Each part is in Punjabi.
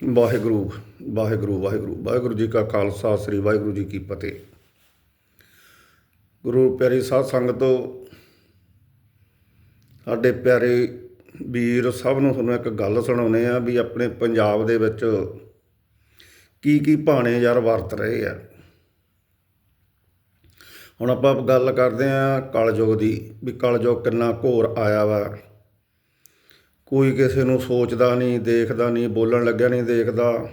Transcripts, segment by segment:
ਵਾਹਿਗੁਰੂ ਵਾਹਿਗੁਰੂ ਵਾਹਿਗੁਰੂ ਵਾਹਿਗੁਰੂ ਜੀ ਕਾ ਖਾਲਸਾ, ਸ੍ਰੀ ਵਾਹਿਗੁਰੂ ਜੀ ਕੀ ਫਤਿਹ। ਗੁਰੂ ਪਿਆਰੀ ਸਾਧ ਸੰਗਤੋ, ਸਾਡੇ ਪਿਆਰੇ ਵੀਰ, ਸਭ ਨੂੰ ਤੁਹਾਨੂੰ ਇੱਕ ਗੱਲ ਸੁਣਾਉਨੇ ਆ ਵੀ ਆਪਣੇ ਪੰਜਾਬ ਦੇ ਵਿੱਚ ਕੀ ਕੀ ਭਾਣੇ ਯਾਰ ਵਰਤ ਰਹੇ ਆ। ਹੁਣ ਆਪਾਂ ਗੱਲ ਕਰਦੇ ਆ ਕਲਯੁਗ ਦੀ, ਵੀ ਕਲਯੁਗ ਕਿੰਨਾ ਘੋਰ ਆਇਆ ਵਾ। ਕੋਈ ਕਿਸੇ ਨੂੰ ਸੋਚਦਾ ਨਹੀਂ, ਦੇਖਦਾ ਨਹੀਂ, ਬੋਲਣ ਲੱਗਿਆ ਨਹੀਂ ਦੇਖਦਾ,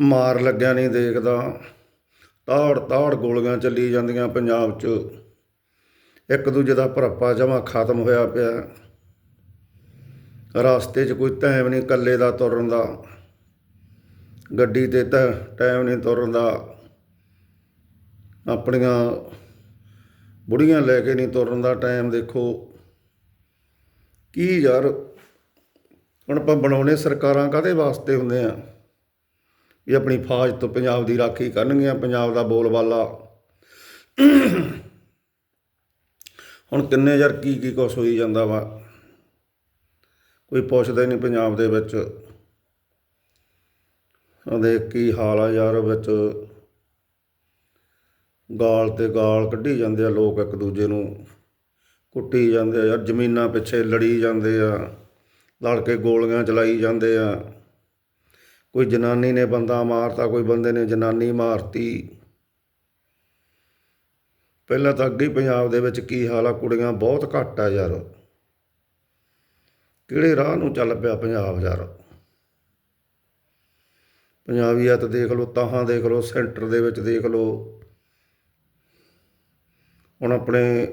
ਮਾਰ ਲੱਗਿਆ ਨਹੀਂ ਦੇਖਦਾ। ਤਾੜ ਤਾੜ ਗੋਲੀਆਂ ਚੱਲੀ ਜਾਂਦੀਆਂ ਪੰਜਾਬ 'ਚ। ਇੱਕ ਦੂਜੇ ਦਾ ਭਰਪਾ ਜਮਾ ਖਤਮ ਹੋਇਆ ਪਿਆ। ਰਾਸਤੇ 'ਚ ਕੋਈ ਟਾਈਮ ਨਹੀਂ ਇਕੱਲੇ ਦਾ ਤੁਰਨ ਦਾ। ਗੱਡੀ ਤੇ ਤਾਂ ਟਾਈਮ ਨਹੀਂ ਤੁਰਨ ਦਾ। ਆਪਣੀਆਂ ਬੁੜੀਆਂ ਲੈ ਕੇ ਨਹੀਂ ਤੁਰਨ ਦਾ ਟਾਈਮ ਦੇਖੋ। ਕੀ ਯਾਰ, ਹੁਣ ਆਪਾਂ ਬਣਾਉਣੇ ਸਰਕਾਰਾਂ ਕਾਦੇ ਵਾਸਤੇ ਹੁੰਦੇ ਆ? ਵੀ ਆਪਣੀ ਫੌਜ ਤੋਂ ਪੰਜਾਬ ਦੀ ਰਾਖੀ ਕਰਨਗੀਆਂ, ਪੰਜਾਬ ਦਾ ਬੋਲਬਾਲਾ ਹੁਣ ਕਿੰਨੇ ਯਾਰ ਕੀ ਕੀ ਕੁਛ ਹੋਈ ਜਾਂਦਾ ਵਾ? ਕੋਈ ਪੁੱਛਦਾ ਹੀ ਨਹੀਂ ਪੰਜਾਬ ਦੇ ਵਿੱਚ। ਆ ਕੀ ਹਾਲ ਆ ਯਾਰ ਵਿੱਚ। ਗਾਲ ਤੇ ਗਾਲ ਕੱਢੀ ਜਾਂਦੇ ਆ ਲੋਕ ਇੱਕ ਦੂਜੇ ਨੂੰ। ਕੁੱਟੀ ਜਾਂਦੇ ਆ, ਯਾਰ ਜ਼ਮੀਨਾਂ ਪਿੱਛੇ ਲੜੀ ਜਾਂਦੇ ਆ ਲੜ ਕੇ ਗੋਲੀਆਂ ਚਲਾਈ ਜਾਂਦੇ ਆ। ਕੋਈ ਜਨਾਨੀ ਨੇ ਬੰਦਾ ਮਾਰਤਾ, ਕੋਈ ਬੰਦੇ ਨੇ ਜਨਾਨੀ ਮਾਰਤੀ। ਪਹਿਲਾਂ ਤਾਂ ਅੱਗੇ ਪੰਜਾਬ ਦੇ ਵਿੱਚ ਕੀ ਹਾਲ ਆ, ਕੁੜੀਆਂ ਬਹੁਤ ਘੱਟ ਆ ਯਾਰ। ਕਿਹੜੇ ਰਾਹ ਨੂੰ ਚੱਲ ਪਿਆ ਪੰਜਾਬ ਯਾਰ? ਪੰਜਾਬੀਅਤ ਦੇਖ ਲਓ, ਤਾਹਾਂ ਦੇਖ ਲਓ, ਸੈਂਟਰ ਦੇ ਵਿੱਚ ਦੇਖ ਲਓ। ਹੁਣ ਆਪਣੇ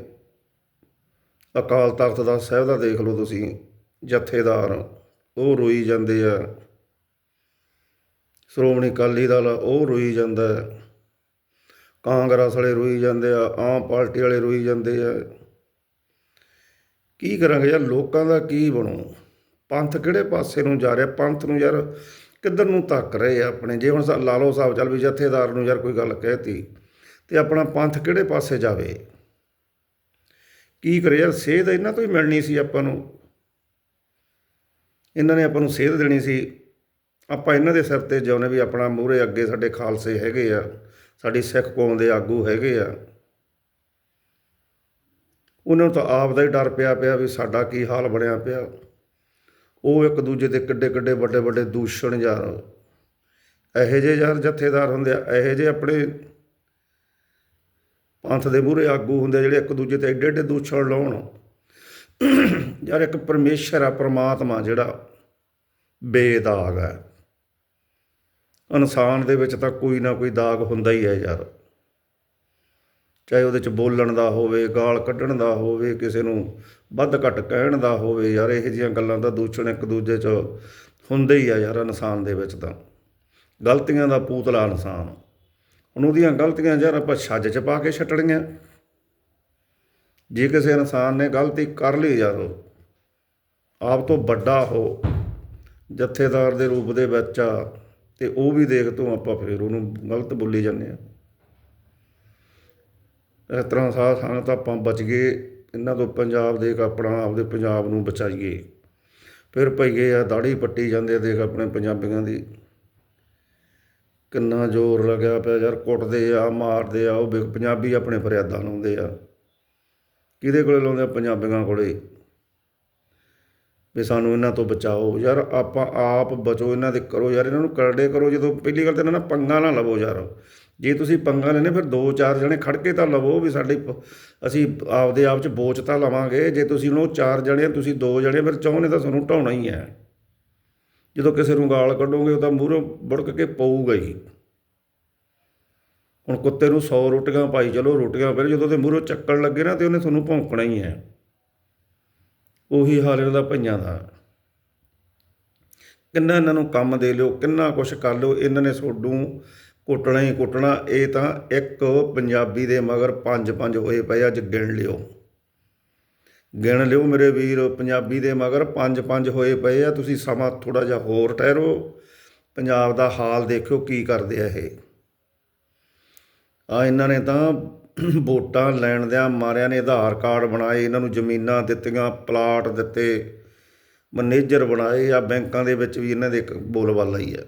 ਅਕਾਲ ਤਖਤ ਦਾ ਸਾਹਿਬ ਦਾ ਦੇਖ ਲਓ ਤੁਸੀਂ, ਜਥੇਦਾਰ, ਉਹ ਰੋਈ ਜਾਂਦੇ ਆ। ਸ਼੍ਰੋਮਣੀ ਅਕਾਲੀ ਦਲ ਉਹ ਰੋਈ ਜਾਂਦਾ ਕਾਂਗਰਸ ਵਾਲੇ ਰੋਈ ਜਾਂਦੇ ਆ, ਆਮ ਪਾਰਟੀ ਵਾਲੇ ਰੋਈ ਜਾਂਦੇ ਆ। ਕੀ ਕਰਾਂਗੇ ਯਾਰ, ਲੋਕਾਂ ਦਾ ਕੀ ਬਣੂ? ਪੰਥ ਕਿਹੜੇ ਪਾਸੇ ਨੂੰ ਜਾ ਰਿਹਾ? ਪੰਥ ਨੂੰ ਯਾਰ ਕਿੱਧਰ ਨੂੰ ਧੱਕ ਰਹੇ ਆ ਆਪਣੇ? ਜੇ ਹੁਣ ਲਾਲੋ ਸਾਹਿਬ ਚੱਲ ਵੀ ਜਥੇਦਾਰ ਨੂੰ ਯਾਰ ਕੋਈ ਗੱਲ ਕਹਿਤੀ ਤੇ ਆਪਣਾ ਪੰਥ ਕਿਹੜੇ ਪਾਸੇ ਜਾਵੇ? ਕੀ ਕਰੇ ਯਾਰ, ਸੇਧ ਇਹਨਾਂ ਤੋਂ ਹੀ ਮਿਲਣੀ ਸੀ ਆਪਾਂ ਨੂੰ। ਇਹਨਾਂ ਨੇ ਆਪਾਂ ਨੂੰ ਸੇਧ ਦੇਣੀ ਸੀ। ਆਪਾਂ ਇਹਨਾਂ ਦੇ ਸਿਰ ਤੇ ਜਿਉਨੇ ਵੀ ਆਪਣਾ ਮੂਹਰੇ ਅੱਗੇ ਸਾਡੇ ਖਾਲਸੇ ਹੈਗੇ ਆ, ਸਾਡੀ ਸਿੱਖ ਕੌਮ ਦੇ ਆਗੂ ਹੈਗੇ ਆ। ਉਹਨਾਂ ਨੂੰ ਤਾਂ ਆਪ ਦਾ ਹੀ ਡਰ ਪਿਆ ਪਿਆ ਵੀ ਸਾਡਾ ਕੀ ਹਾਲ ਬਣਿਆ ਪਿਆ। ਉਹ ਇੱਕ ਦੂਜੇ ਦੇ ਕਿੱਡੇ ਕਿੱਡੇ ਵੱਡੇ ਵੱਡੇ ਦੂਸ਼ਣ ਯਾਰ। ਇਹੋ ਜਿਹੇ ਯਾਰ ਜਥੇਦਾਰ ਹੁੰਦੇ ਆ, ਇਹੋ ਜਿਹੇ ਆਪਣੇ ਪੰਥ ਦੇ ਮੂਹਰੇ ਆਗੂ ਹੁੰਦੇ ਜਿਹੜੇ ਇੱਕ ਦੂਜੇ ਤੇ ਐਡੇ ਐਡੇ ਦੂਸ਼ਣ ਲਾਉਣ। ਯਾਰ ਇੱਕ ਪਰਮੇਸ਼ਰ ਆ, ਪ੍ਰਮਾਤਮਾ ਜਿਹੜਾ ਬੇਦਾਗ ਹੈ ਇਨਸਾਨ ਦੇ ਵਿੱਚ ਤਾਂ ਕੋਈ ਨਾ ਕੋਈ ਦਾਗ ਹੁੰਦਾ ਹੀ ਹੈ ਯਾਰ। ਚਾਹੇ ਉਹਦੇ ਚ ਬੋਲਣ ਦਾ ਹੋਵੇ, ਗਾਲ ਕੱਢਣ ਦਾ ਹੋਵੇ, ਕਿਸੇ ਨੂੰ ਵੱਧ ਘੱਟ ਕਹਿਣ ਦਾ ਹੋਵੇ, ਯਾਰ ਇਹੋ ਜਿਹੀਆਂ ਗੱਲਾਂ ਦਾ ਦੂਸ਼ਣ ਇੱਕ ਦੂਜੇ 'ਚ ਹੁੰਦੇ ਹੀ ਆ ਯਾਰ ਇਨਸਾਨ ਦੇ ਵਿੱਚ ਤਾਂ। ਗਲਤੀਆਂ ਦਾ ਪੂਤਲਾ ਇਨਸਾਨ। ਉਹਦੀਆਂ ਗਲਤੀਆਂ ਯਾਰ ਆਪਾਂ ਛੱਜ 'ਚ ਪਾ ਕੇ ਛੱਟਣੀਆਂ ਜੇ ਕਿਸੇ ਇਨਸਾਨ ਨੇ ਗਲਤੀ ਕਰ ਲਈ ਯਾਰ ਆਪ ਤੋਂ ਵੱਡਾ ਹੋ ਜਥੇਦਾਰ ਦੇ ਰੂਪ ਦੇ ਵਿੱਚ ਆ, ਤੇ ਉਹ ਵੀ ਦੇਖ ਤੂੰ ਆਪਾਂ ਫਿਰ ਉਹਨੂੰ ਗਲਤ ਬੋਲੀ ਜਾਂਦੇ ਆ। ਇਸ ਤਰ੍ਹਾਂ ਸਾਹ ਸਾਧ ਤਾਂ ਆਪਾਂ ਬਚ ਗਏ, ਇਹਨਾਂ ਤੋਂ ਪੰਜਾਬ ਦੇ ਆਪਣਾ ਆਪਦੇ ਪੰਜਾਬ ਨੂੰ ਬਚਾਈਏ। ਫਿਰ ਭਈਏ ਆ ਦਾੜੀ ਪੱਟੀ ਜਾਂਦੇ ਆ ਦੇਖ ਆਪਣੇ ਪੰਜਾਬੀਆਂ ਦੀ। ਕਿੰਨਾ ਜ਼ੋਰ ਲੱਗਿਆ ਪਿਆ ਯਾਰ, ਕੁੱਟਦੇ ਆ, ਮਾਰਦੇ ਆ, ਉਹ ਵੀ ਪੰਜਾਬੀ ਆਪਣੇ ਫਰਿਆਦਾਂ ਲਾਉਂਦੇ ਆ। ਕਿਹਦੇ ਕੋਲੇ ਲਾਉਂਦੇ ਆ? ਪੰਜਾਬੀਆਂ ਕੋਲੇ। ਵੀ ਸਾਨੂੰ ਇਹਨਾਂ ਤੋਂ ਬਚਾਓ। ਯਾਰ, ਆਪਾਂ ਆਪ ਬਚੋ, ਇਹਨਾਂ ਦੇ ਕਰੋ। ਯਾਰ, ਇਹਨਾਂ ਨੂੰ ਕਰੜੇ ਕਰੋ। ਜਦੋਂ ਪਹਿਲੀ ਗੱਲ ਤਾਂ ਇਹਨਾਂ ਨਾਲ ਪੰਗਾ ਨਾ ਲਵੋ ਯਾਰ। ਜੇ ਤੁਸੀਂ ਪੰਗਾ ਲੈਣੇ ਫਿਰ ਦੋ ਚਾਰ ਜਣੇ ਖੜ ਕੇ ਤਾਂ ਲਵੋ ਵੀ ਸਾਡੇ ਪ- ਅਸੀਂ ਆਪਦੇ ਆਪ ਚ ਬੋਚ ਤਾਂ ਲਵਾਂਗੇ। ਜੇ ਤੁਸੀਂ ਉਹਨੂੰ ਚਾਰ ਜਣੇ ਤੁਸੀਂ ਦੋ ਜਣੇ, ਫਿਰ ਚਾਹੁੰਦੇ ਤਾਂ ਤੁਹਾਨੂੰ ਢਾਉਣਾ ਹੀ ਹੈ। ਜਦੋਂ ਕਿਸੇ ਨੂੰ ਗਾਲ ਕੱਢੋਗੇ ਉਹ ਤਾਂ ਮੂਹਰੋਂ ਬੁੜਕ ਕੇ ਪਊਗਾ ਹੀ। ਹੁਣ ਕੁੱਤੇ ਨੂੰ 100 ਰੋਟੀਆਂ ਪਾਈ ਚਲੋ, ਰੋਟੀਆਂ ਫਿਰ ਜਦੋਂ ਤੇ ਮੂਹਰੋਂ ਚੱਕਣ ਲੱਗੇ ਨਾ ਤੇ ਉਹਨੇ ਤੁਹਾਨੂੰ ਭੌਂਕਣਾ ਹੀ ਹੈ। ਉਹੀ ਹਾਲ ਇਹਨਾਂ ਦਾ ਭਈਆਂ ਦਾ। ਕਿੰਨਾ ਇਹਨਾਂ ਨੂੰ ਕੰਮ ਦੇ ਲਿਓ, ਕਿੰਨਾ ਕੁਛ ਕਰ ਲਿਓ, ਇਹਨਾਂ ਨੇ ਸੋਡੂ ਕੁੱਟਣਾ ਹੀ ਕੁੱਟਣਾ, ਇਹ ਤਾਂ ਇੱਕ ਪੰਜਾਬੀ ਦੇ ਮਗਰ ਪੰਜ ਪੰਜ ਹੋਏ ਪਏ ਅੱਜ ਗਿਣ ਲਿਓ। ਗਿਣ ਲਿਓ ਮੇਰੇ ਵੀਰ, ਪੰਜਾਬੀ ਦੇ ਮਗਰ ਪੰਜ ਪੰਜ ਹੋਏ ਪਏ ਆ। ਤੁਸੀਂ ਸਮਾਂ ਥੋੜਾ ਜਿਹਾ ਹੋਰ ਠਹਿਰੋ। ਪੰਜਾਬ ਦਾ ਹਾਲ ਦੇਖਿਓ ਕੀ ਕਰਦੇ ਆ ਇਹ। ਆ ਇਹਨਾਂ ਨੇ ਤਾਂ ਵੋਟਾਂ ਲੈਣ ਦਿਆਂ ਮਾਰਿਆਂ ਨੇ ਆਧਾਰ ਕਾਰਡ ਬਣਾਏ, ਇਹਨਾਂ ਨੂੰ ਜ਼ਮੀਨਾਂ ਦਿੱਤੀਆਂ, ਪਲਾਟ ਦਿੱਤੇ, ਮੈਨੇਜਰ ਬਣਾਏ। ਆ ਬੈਂਕਾਂ ਦੇ ਵਿੱਚ ਵੀ ਇਹਨਾਂ ਦੇ ਇੱਕ ਬੋਲਬਾਲਾ ਹੀ ਆ।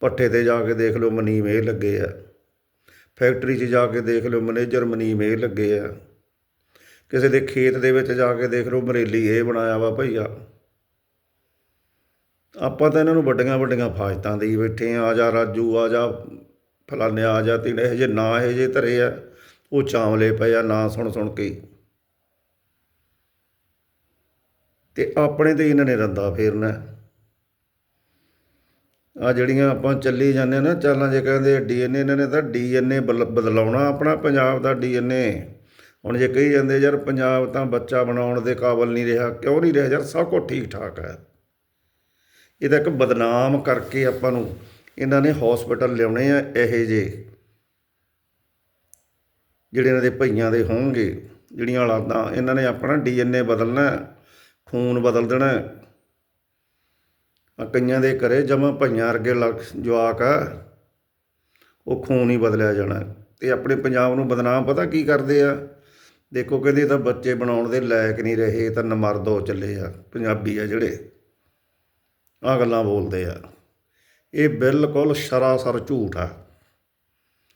ਪੱਠੇ ਤੇ ਜਾ ਕੇ ਦੇਖ ਲਓ ਮਨੀਮ ਇਹ ਲੱਗੇ ਆ। ਫੈਕਟਰੀ 'ਚ ਜਾ ਕੇ ਦੇਖ ਲਓ ਮੈਨੇਜਰ ਮਨੀਮ ਇਹ ਲੱਗੇ ਆ। ਕਿਸੇ ਦੇ ਖੇਤ ਦੇ ਵਿੱਚ ਜਾ ਕੇ ਦੇਖ ਲਓ ਮਰੇਲੀ ਇਹ ਬਣਾਇਆ ਵਾ ਭਈਆ। ਆਪਾਂ ਤਾਂ ਇਹਨਾਂ ਨੂੰ ਵੱਡੀਆਂ ਵੱਡੀਆਂ ਫਾਜਤਾਂ ਦੇਈ ਬੈਠੇ ਆ ਆ ਜਾ ਰਾਜੂ, ਆ ਜਾ ਫਲਾਨੇ ਆ ਜਾ ਤੀਨੇ ਇਹ ਜੇ ਨਾ, ਇਹ ਜੇ ਧਰੇ ਆ, ਉਹ ਚਾਵਲੇ ਪਏ ਆ, ਨਾ ਸੁਣ ਸੁਣ ਕੇ। ਹੀ। ਤੇ ਆਪਣੇ ਤੇ ਇਹਨਾਂ ਨੇ ਰੰਦਾ ਫੇਰਨਾ। ਆ ਜਿਹੜੀਆਂ ਆਪਾਂ ਚੱਲੀ ਜਾਂਦੇ ਆ ਨਾ, ਚਾਲਾਂ ਜੇ ਕਹਿੰਦੇ ਡੀਐਨਏ, ਇਹਨਾਂ ਨੇ ਤਾਂ ਡੀਐਨਏ ਬਦਲਾਉਣਾ ਆਪਣਾ, ਪੰਜਾਬ ਦਾ ਡੀਐਨਏ। ਹੁਣ ਜੇ ਕਹੀ ਜਾਂਦੇ ਯਾਰ ਪੰਜਾਬ ਤਾਂ ਬੱਚਾ ਬਣਾਉਣ ਦੇ ਕਾਬਲ ਨਹੀਂ ਰਿਹਾ, ਕਿਉਂ ਨਹੀਂ ਰਿਹਾ ਯਾਰ? ਸਭ ਕੁਝ ਠੀਕ ਠਾਕ ਹੈ। ਇਹ ਤਾਂ ਇੱਕ ਬਦਨਾਮ ਕਰਕੇ ਆਪਾਂ ਨੂੰ ਇਹਨਾਂ ਨੇ ਹਸਪੀਟਲ ਲਿਆਉਣੇ ਆ ਇਹੋ ਜੇ ਜਿਹੜੇ ਇਹਨਾਂ ਦੇ ਭਈਆਂ ਦੇ ਹੋਣਗੇ, ਜਿਹੜੀਆਂ ਔਲਾਦਾਂ ਇਹਨਾਂ ਨੇ ਆਪਣਾ ਡੀਐਨਏ ਬਦਲਣਾ ਖੂਨ ਬਦਲ ਦੇਣਾ ਆ ਕਈਆਂ ਦੇ ਘਰੇ ਜਮਾ ਭਈਆਂ ਵਰਗੇ ਲੱਗ ਜਵਾਕ ਆ, ਉਹ ਖੂਨ ਹੀ ਬਦਲਿਆ ਜਾਣਾ ਹੈ। ਤੇ ਆਪਣੇ ਪੰਜਾਬ ਨੂੰ ਬਦਨਾਮ ਪਤਾ ਕੀ ਕਰਦੇ ਆ? ਦੇਖੋ ਕਹਿੰਦੇ ਤਾਂ ਬੱਚੇ ਬਣਾਉਣ ਦੇ ਲਾਇਕ ਨਹੀਂ ਰਹੇ ਤਾਂ ਨਮਰਦ ਚੱਲੇ ਆ ਪੰਜਾਬੀ ਆ ਜਿਹੜੇ। ਆ ਗੱਲਾਂ ਬੋਲਦੇ ਆ। ਇਹ ਬਿਲਕੁਲ ਸਰਾਸਰ ਝੂਠ ਆ।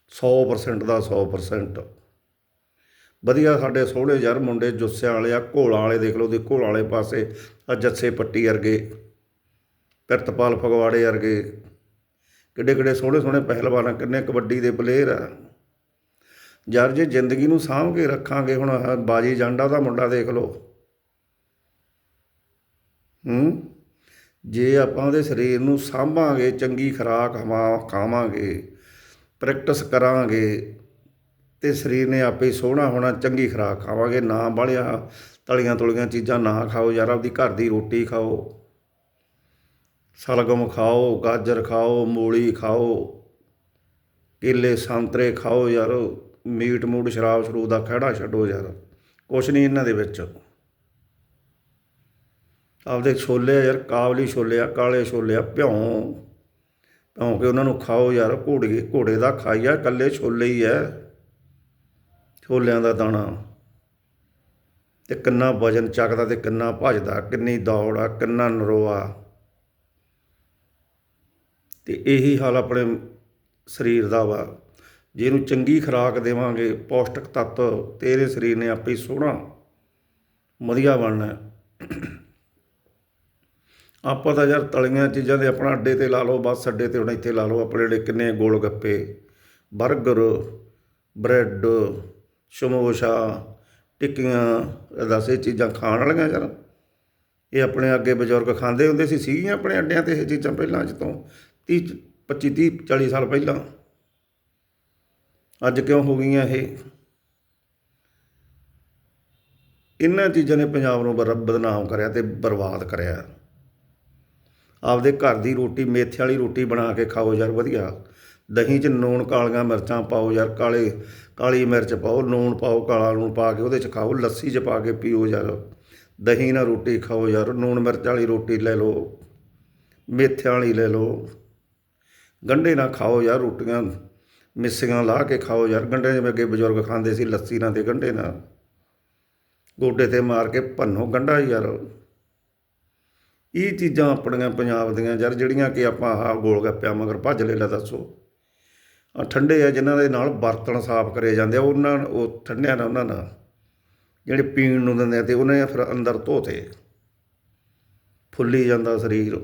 100% ਦਾ 100% ਵਧੀਆ ਸਾਡੇ ਸੋਹਣੇ ਯਾਰ ਮੁੰਡੇ ਜੁੱਸਿਆਂ ਵਾਲੇ ਆ ਘੋਲਾਂ ਵਾਲੇ ਦੇਖ ਲਓ ਦੀ ਘੋਲਾਂ ਵਾਲੇ ਪਾਸੇ ਆ ਜੱਸੇ ਪੱਟੀ ਵਰਗੇ ਪਿਰਤਪਾਲ ਫਗਵਾੜੇ ਵਰਗੇ। ਕਿੱਡੇ ਕਿੱਡੇ ਸੋਹਣੇ ਸੋਹਣੇ ਪਹਿਲਵਾਨ ਆ, ਕਿੰਨੇ ਕਬੱਡੀ ਦੇ ਪਲੇਅਰ ਆ। ਯਾਰ ਜੇ ਜ਼ਿੰਦਗੀ ਨੂੰ ਸਾਂਭ ਕੇ ਰੱਖਾਂਗੇ ਹੁਣ ਆਹ ਬਾਜੀ ਜਾਂਡਾ ਦਾ ਮੁੰਡਾ ਦੇਖ ਲਓ। ਹੂੰ? ਜੇ ਆਪਾਂ ਉਹਦੇ ਸਰੀਰ ਨੂੰ ਸਾਂਭਾਂਗੇ, ਚੰਗੀ ਖੁਰਾਕ ਹਵਾ ਖਾਵਾਂਗੇ ਪ੍ਰੈਕਟਿਸ ਕਰਾਂਗੇ, ਤੇ ਸਰੀਰ ਨੇ ਆਪੇ ਸੋਹਣਾ ਹੋਣਾ, ਚੰਗੀ ਖੁਰਾਕ ਖਾਵਾਂਗੇ, ਨਾ ਬਾਹਲੀਆਂ ਤਲੀਆਂ ਤੁਲੀਆਂ ਚੀਜ਼ਾਂ ਨਾ ਖਾਓ, ਯਾਰ ਆਪਦੀ ਘਰ ਦੀ ਰੋਟੀ ਖਾਓ। ਸਲਗਮ ਖਾਓ, ਗਾਜਰ ਖਾਓ, ਮੂਲੀ ਖਾਓ, ਕੇਲੇ ਸੰਤਰੇ ਖਾਓ ਯਾਰ। ਮੀਟ ਮੂਟ, ਸ਼ਰਾਬ ਸ਼ਰੂਬ ਦਾ ਖਹਿੜਾ ਛੱਡੋ ਯਾਰ ਕੁਛ ਨਹੀਂ ਇਹਨਾਂ ਦੇ ਵਿੱਚ। ਆਪਦੇ ਛੋਲੇ ਯਾਰ, ਕਾਬਲੀ ਛੋਲੇ ਆ, ਕਾਲੇ ਛੋਲੇ ਆ, ਭਿਉਂ। ਭਿਉਂ ਕੇ ਉਹਨਾਂ ਨੂੰ ਖਾਓ ਯਾਰ, ਘੋੜੇ ਘੋੜੇ ਦਾ ਖਾਈਆ ਇਕੱਲੇ ਛੋਲੇ ਹੀ ਐ ਛੋਲਿਆਂ ਦਾ ਦਾਣਾ। ਤੇ ਕਿੰਨਾ ਵਜਨ ਚੱਕਦਾ ਤੇ ਕਿੰਨਾ ਭੱਜਦਾ, ਕਿੰਨੀ ਦੌੜ ਆ, ਕਿੰਨਾ ਨਰੋਆ। ਤੇ ਇਹੀ ਹਾਲ ਆਪਣੇ ਸਰੀਰ ਦਾ ਵਾ। ਜੇ ਇਹਨੂੰ ਚੰਗੀ ਖੁਰਾਕ ਦੇਵਾਂਗੇ, ਪੌਸ਼ਟਿਕ ਤੱਤ ਤੇਰੇ ਸਰੀਰ ਨੇ ਆਪੇ ਹੀ ਸੋਹਣਾ, ਵਧੀਆ ਬਣਨਾ ਆਪਾਂ ਤਾਂ ਯਾਰ ਤਲੀਆਂ ਚੀਜ਼ਾਂ ਦੇ ਆਪਣਾ ਅੱਡੇ ਤੇ ਲਾ ਲਓ, ਬੱਸ ਅੱਡੇ ਤੇ ਹੁਣ ਇੱਥੇ ਲਾ ਲਓ, ਆਪਣੇ ਜਿਹੜੇ ਕਿੰਨੇ ਗੋਲ ਗੱਪੇ 버ਗਰ ਬ੍ਰੈਡ, ਸਮੋਸਾ, ਟਿੱਕੀਆਂ ਦੱਸ ਇਹ ਚੀਜ਼ਾਂ ਖਾਣ ਵਾਲੀਆਂ ਯਾਰ। ਇਹ ਆਪਣੇ ਅੱਗੇ ਬਜ਼ੁਰਗ ਖਾਂਦੇ ਹੁੰਦੇ ਸੀ, ਸੀਗੀਆਂ ਆਪਣੇ ਅੱਡਿਆਂ ਤੇ ਇਹ ਚੀਜ਼ਾਂ ਪਹਿਲਾਂ ਅੱਜ ਤੋਂ 30 25 30 40 ਸਾਲ ਪਹਿਲਾਂ। ਅੱਜ ਕਿਉਂ ਹੋ ਗਈਆਂ ਇਹ? ਇਹਨਾਂ ਚੀਜ਼ਾਂ ਨੇ ਪੰਜਾਬ ਨੂੰ ਬਰ- ਬਦਨਾਮ ਕਰਿਆ ਤੇ ਬਰਬਾਦ ਕਰਿਆ। ਆਪਦੇ ਘਰ ਦੀ ਰੋਟੀ, ਮੇਥੇ ਵਾਲੀ ਰੋਟੀ ਬਣਾ ਕੇ ਖਾਓ ਯਾਰ, ਵਧੀਆ। ਦਹੀਂ 'ਚ ਨੂਣ ਕਾਲੀਆਂ ਮਿਰਚਾਂ ਪਾਓ ਯਾਰ, ਕਾਲੇ, ਕਾਲੀ ਮਿਰਚ ਪਾਓ, ਨੂਣ ਪਾਓ, ਕਾਲਾ ਨੂਣ ਪਾ ਕੇ ਉਹਦੇ 'ਚ ਖਾਓ, ਲੱਸੀ 'ਚ ਪਾ ਕੇ ਪੀਓ ਯਾਰ। ਦਹੀਂ ਨਾਲ ਰੋਟੀ ਖਾਓ ਯਾਰ, ਨੂਣ ਮਿਰਚ ਵਾਲੀ ਰੋਟੀ ਲੈ ਲਓ ਮੇਥਿਆਂ ਵਾਲੀ ਲੈ ਲਓ। ਗੰਢੇ ਨਾਲ ਖਾਓ ਯਾਰ ਰੋਟੀਆਂ। ਮਿੱਸੀਆਂ ਲਾ ਕੇ ਖਾਓ ਯਾਰ ਗੰਢੇ ਜਿਵੇਂ ਅੱਗੇ ਬਜ਼ੁਰਗ ਖਾਂਦੇ ਸੀ, ਲੱਸੀ ਨਾਲ ਤੇ ਗੰਢੇ ਨਾਲ ਗੋਡੇ ਤੇ ਮਾਰ ਕੇ ਭੰਨੋ ਗੰਢਾ ਯਾਰ। ਇਹ ਚੀਜ਼ਾਂ ਆਪਣੀਆਂ ਪੰਜਾਬ ਦੀਆਂ ਯਾਰ, ਜਿਹੜੀਆਂ ਕਿ ਆਪਾਂ ਆਹ ਗੋਲ ਗੱਪਿਆਂ ਮਗਰ ਭੱਜ ਲੈ, ਲਾ ਦੱਸੋ। ਆ ਠੰਡੇ ਆ, ਜਿਨ੍ਹਾਂ ਦੇ ਨਾਲ ਬਰਤਨ ਸਾਫ਼ ਕਰੇ ਜਾਂਦੇ ਆ, ਉਹਨਾਂ ਉਹ ਠੰਡਿਆਂ ਨਾਲ ਉਹਨਾਂ ਨਾਲ, ਜਿਹੜੇ ਪੀਣ ਨੂੰ ਦਿੰਦੇ ਆ ਤੇ ਉਹਨੇ ਫਿਰ ਅੰਦਰ ਧੋਤੇ। ਫੁੱਲੀ ਜਾਂਦਾ ਸਰੀਰ।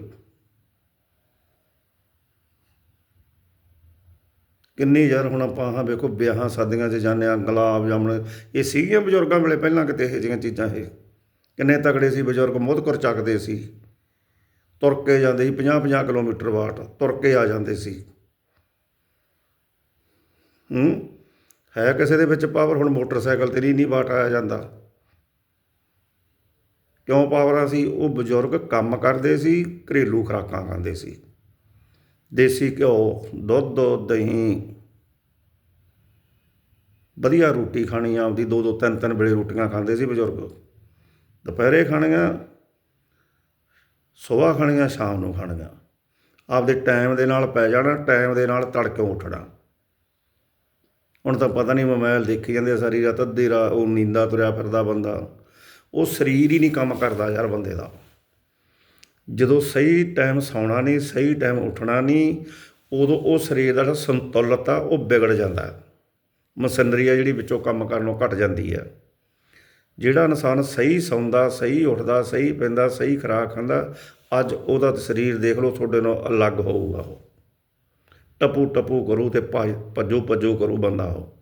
ਕਿੰਨੀ ਯਾਰ ਹੁਣ ਆਪਾਂ ਆਹ ਵੇਖੋ ਵਿਆਹਾਂ ਸ਼ਾਦੀਆਂ 'ਚ ਜਾਂਦੇ ਆ ਗੁਲਾਬ ਜਾਮਣ, ਇਹ ਸੀਗੀਆਂ ਬਜ਼ੁਰਗਾਂ ਵੇਲੇ ਪਹਿਲਾਂ ਕਿਤੇ ਇਹ ਜਿਹੀਆਂ ਚੀਜ਼ਾਂ ਇਹ? ਕਿੰਨੇ ਤਕੜੇ ਸੀ ਬਜ਼ੁਰਗ ਮੁੱਧਕਰ ਚੱਕਦੇ ਸੀ। ਤੁਰ ਕੇ ਜਾਂਦੇ ਸੀ 50 50 ਕਿਲੋਮੀਟਰ ਵਾਟ, ਤੁਰ ਕੇ ਆ ਜਾਂਦੇ ਸੀ। ਹੂੰ? ਹੈ ਕਿਸੇ ਦੇ ਵਿੱਚ ਪਾਵਰ ਹੁਣ ਮੋਟਰਸਾਈਕਲ ਤੇ ਨਹੀਂ ਵਾਟ ਆਇਆ ਜਾਂਦਾ। ਕਿਉਂ ਪਾਵਰਾਂ ਸੀ? ਉਹ ਬਜ਼ੁਰਗ ਕੰਮ ਕਰਦੇ ਸੀ, ਘਰੇਲੂ ਖੁਰਾਕਾਂ ਖਾਂਦੇ ਸੀ। ਦੇਸੀ ਘਿਓ, ਦੁੱਧ, ਦਹੀਂ। ਵਧੀਆ ਰੋਟੀ ਖਾਣੀ ਆਪਦੀ ਦੋ ਦੋ ਤਿੰਨ ਤਿੰਨ ਵੇਲੇ ਰੋਟੀਆਂ ਖਾਂਦੇ ਸੀ ਬਜ਼ੁਰਗ। ਦੁਪਹਿਰੇ ਖਾਣੀਆਂ, ਸਵੇਰ ਖਾਣੀਆਂ, ਸ਼ਾਮ ਨੂੰ ਖਾਣੀਆਂ। ਆਪਦੇ ਟਾਈਮ ਦੇ ਨਾਲ ਪੈ ਜਾਣਾ ਟਾਈਮ ਦੇ ਨਾਲ ਤੜਕੇ ਉੱਠਣਾ। ਹੁਣ ਤਾਂ ਪਤਾ ਨਹੀਂ ਮੋਬਾਈਲ ਦੇਖੀ ਜਾਂਦੇ ਆ ਸਾਰੀ ਰਾਤ, ਅੱਧੀ ਰਾਤ ਉਹ ਨੀਂਦਾ ਤੁਰਿਆ ਫਿਰਦਾ ਬੰਦਾ। ਉਹ ਸਰੀਰ ਹੀ ਨਹੀਂ ਕੰਮ ਕਰਦਾ ਯਾਰ ਬੰਦੇ ਦਾ। ਜਦੋਂ ਸਹੀ ਟਾਈਮ ਸੌਣਾ ਨਹੀਂ, ਸਹੀ ਟਾਈਮ ਉੱਠਣਾ ਨਹੀਂ, ਉਦੋਂ ਉਹ ਸਰੀਰ ਦਾ ਜਿਹੜਾ ਸੰਤੁਲਤ ਆ, ਉਹ ਵਿਗੜ ਜਾਂਦਾ ਮਸ਼ੀਨਰੀ ਆ ਜਿਹੜੀ ਵਿੱਚੋਂ ਕੰਮ ਕਰਨੋਂ ਘਟ ਜਾਂਦੀ ਆ। ਜਿਹੜਾ ਇਨਸਾਨ ਸਹੀ ਸੌਂਦਾ, ਸਹੀ ਉੱਠਦਾ, ਸਹੀ ਪੈਂਦਾ, ਸਹੀ ਖੁਰਾਕ ਖਾਂਦਾ, ਅੱਜ ਉਹਦਾ ਸਰੀਰ ਦੇਖ ਲਓ, ਤੁਹਾਡੇ ਨਾਲ ਅਲੱਗ ਹੋਊਗਾ ਉਹ। ਟਪੂ ਟਪੂ ਕਰੂ ਤੇ ਭੱਜ- ਭੱਜੋ ਭੱਜੋ ਕਰੂ ਬੰਦਾ ਉਹ।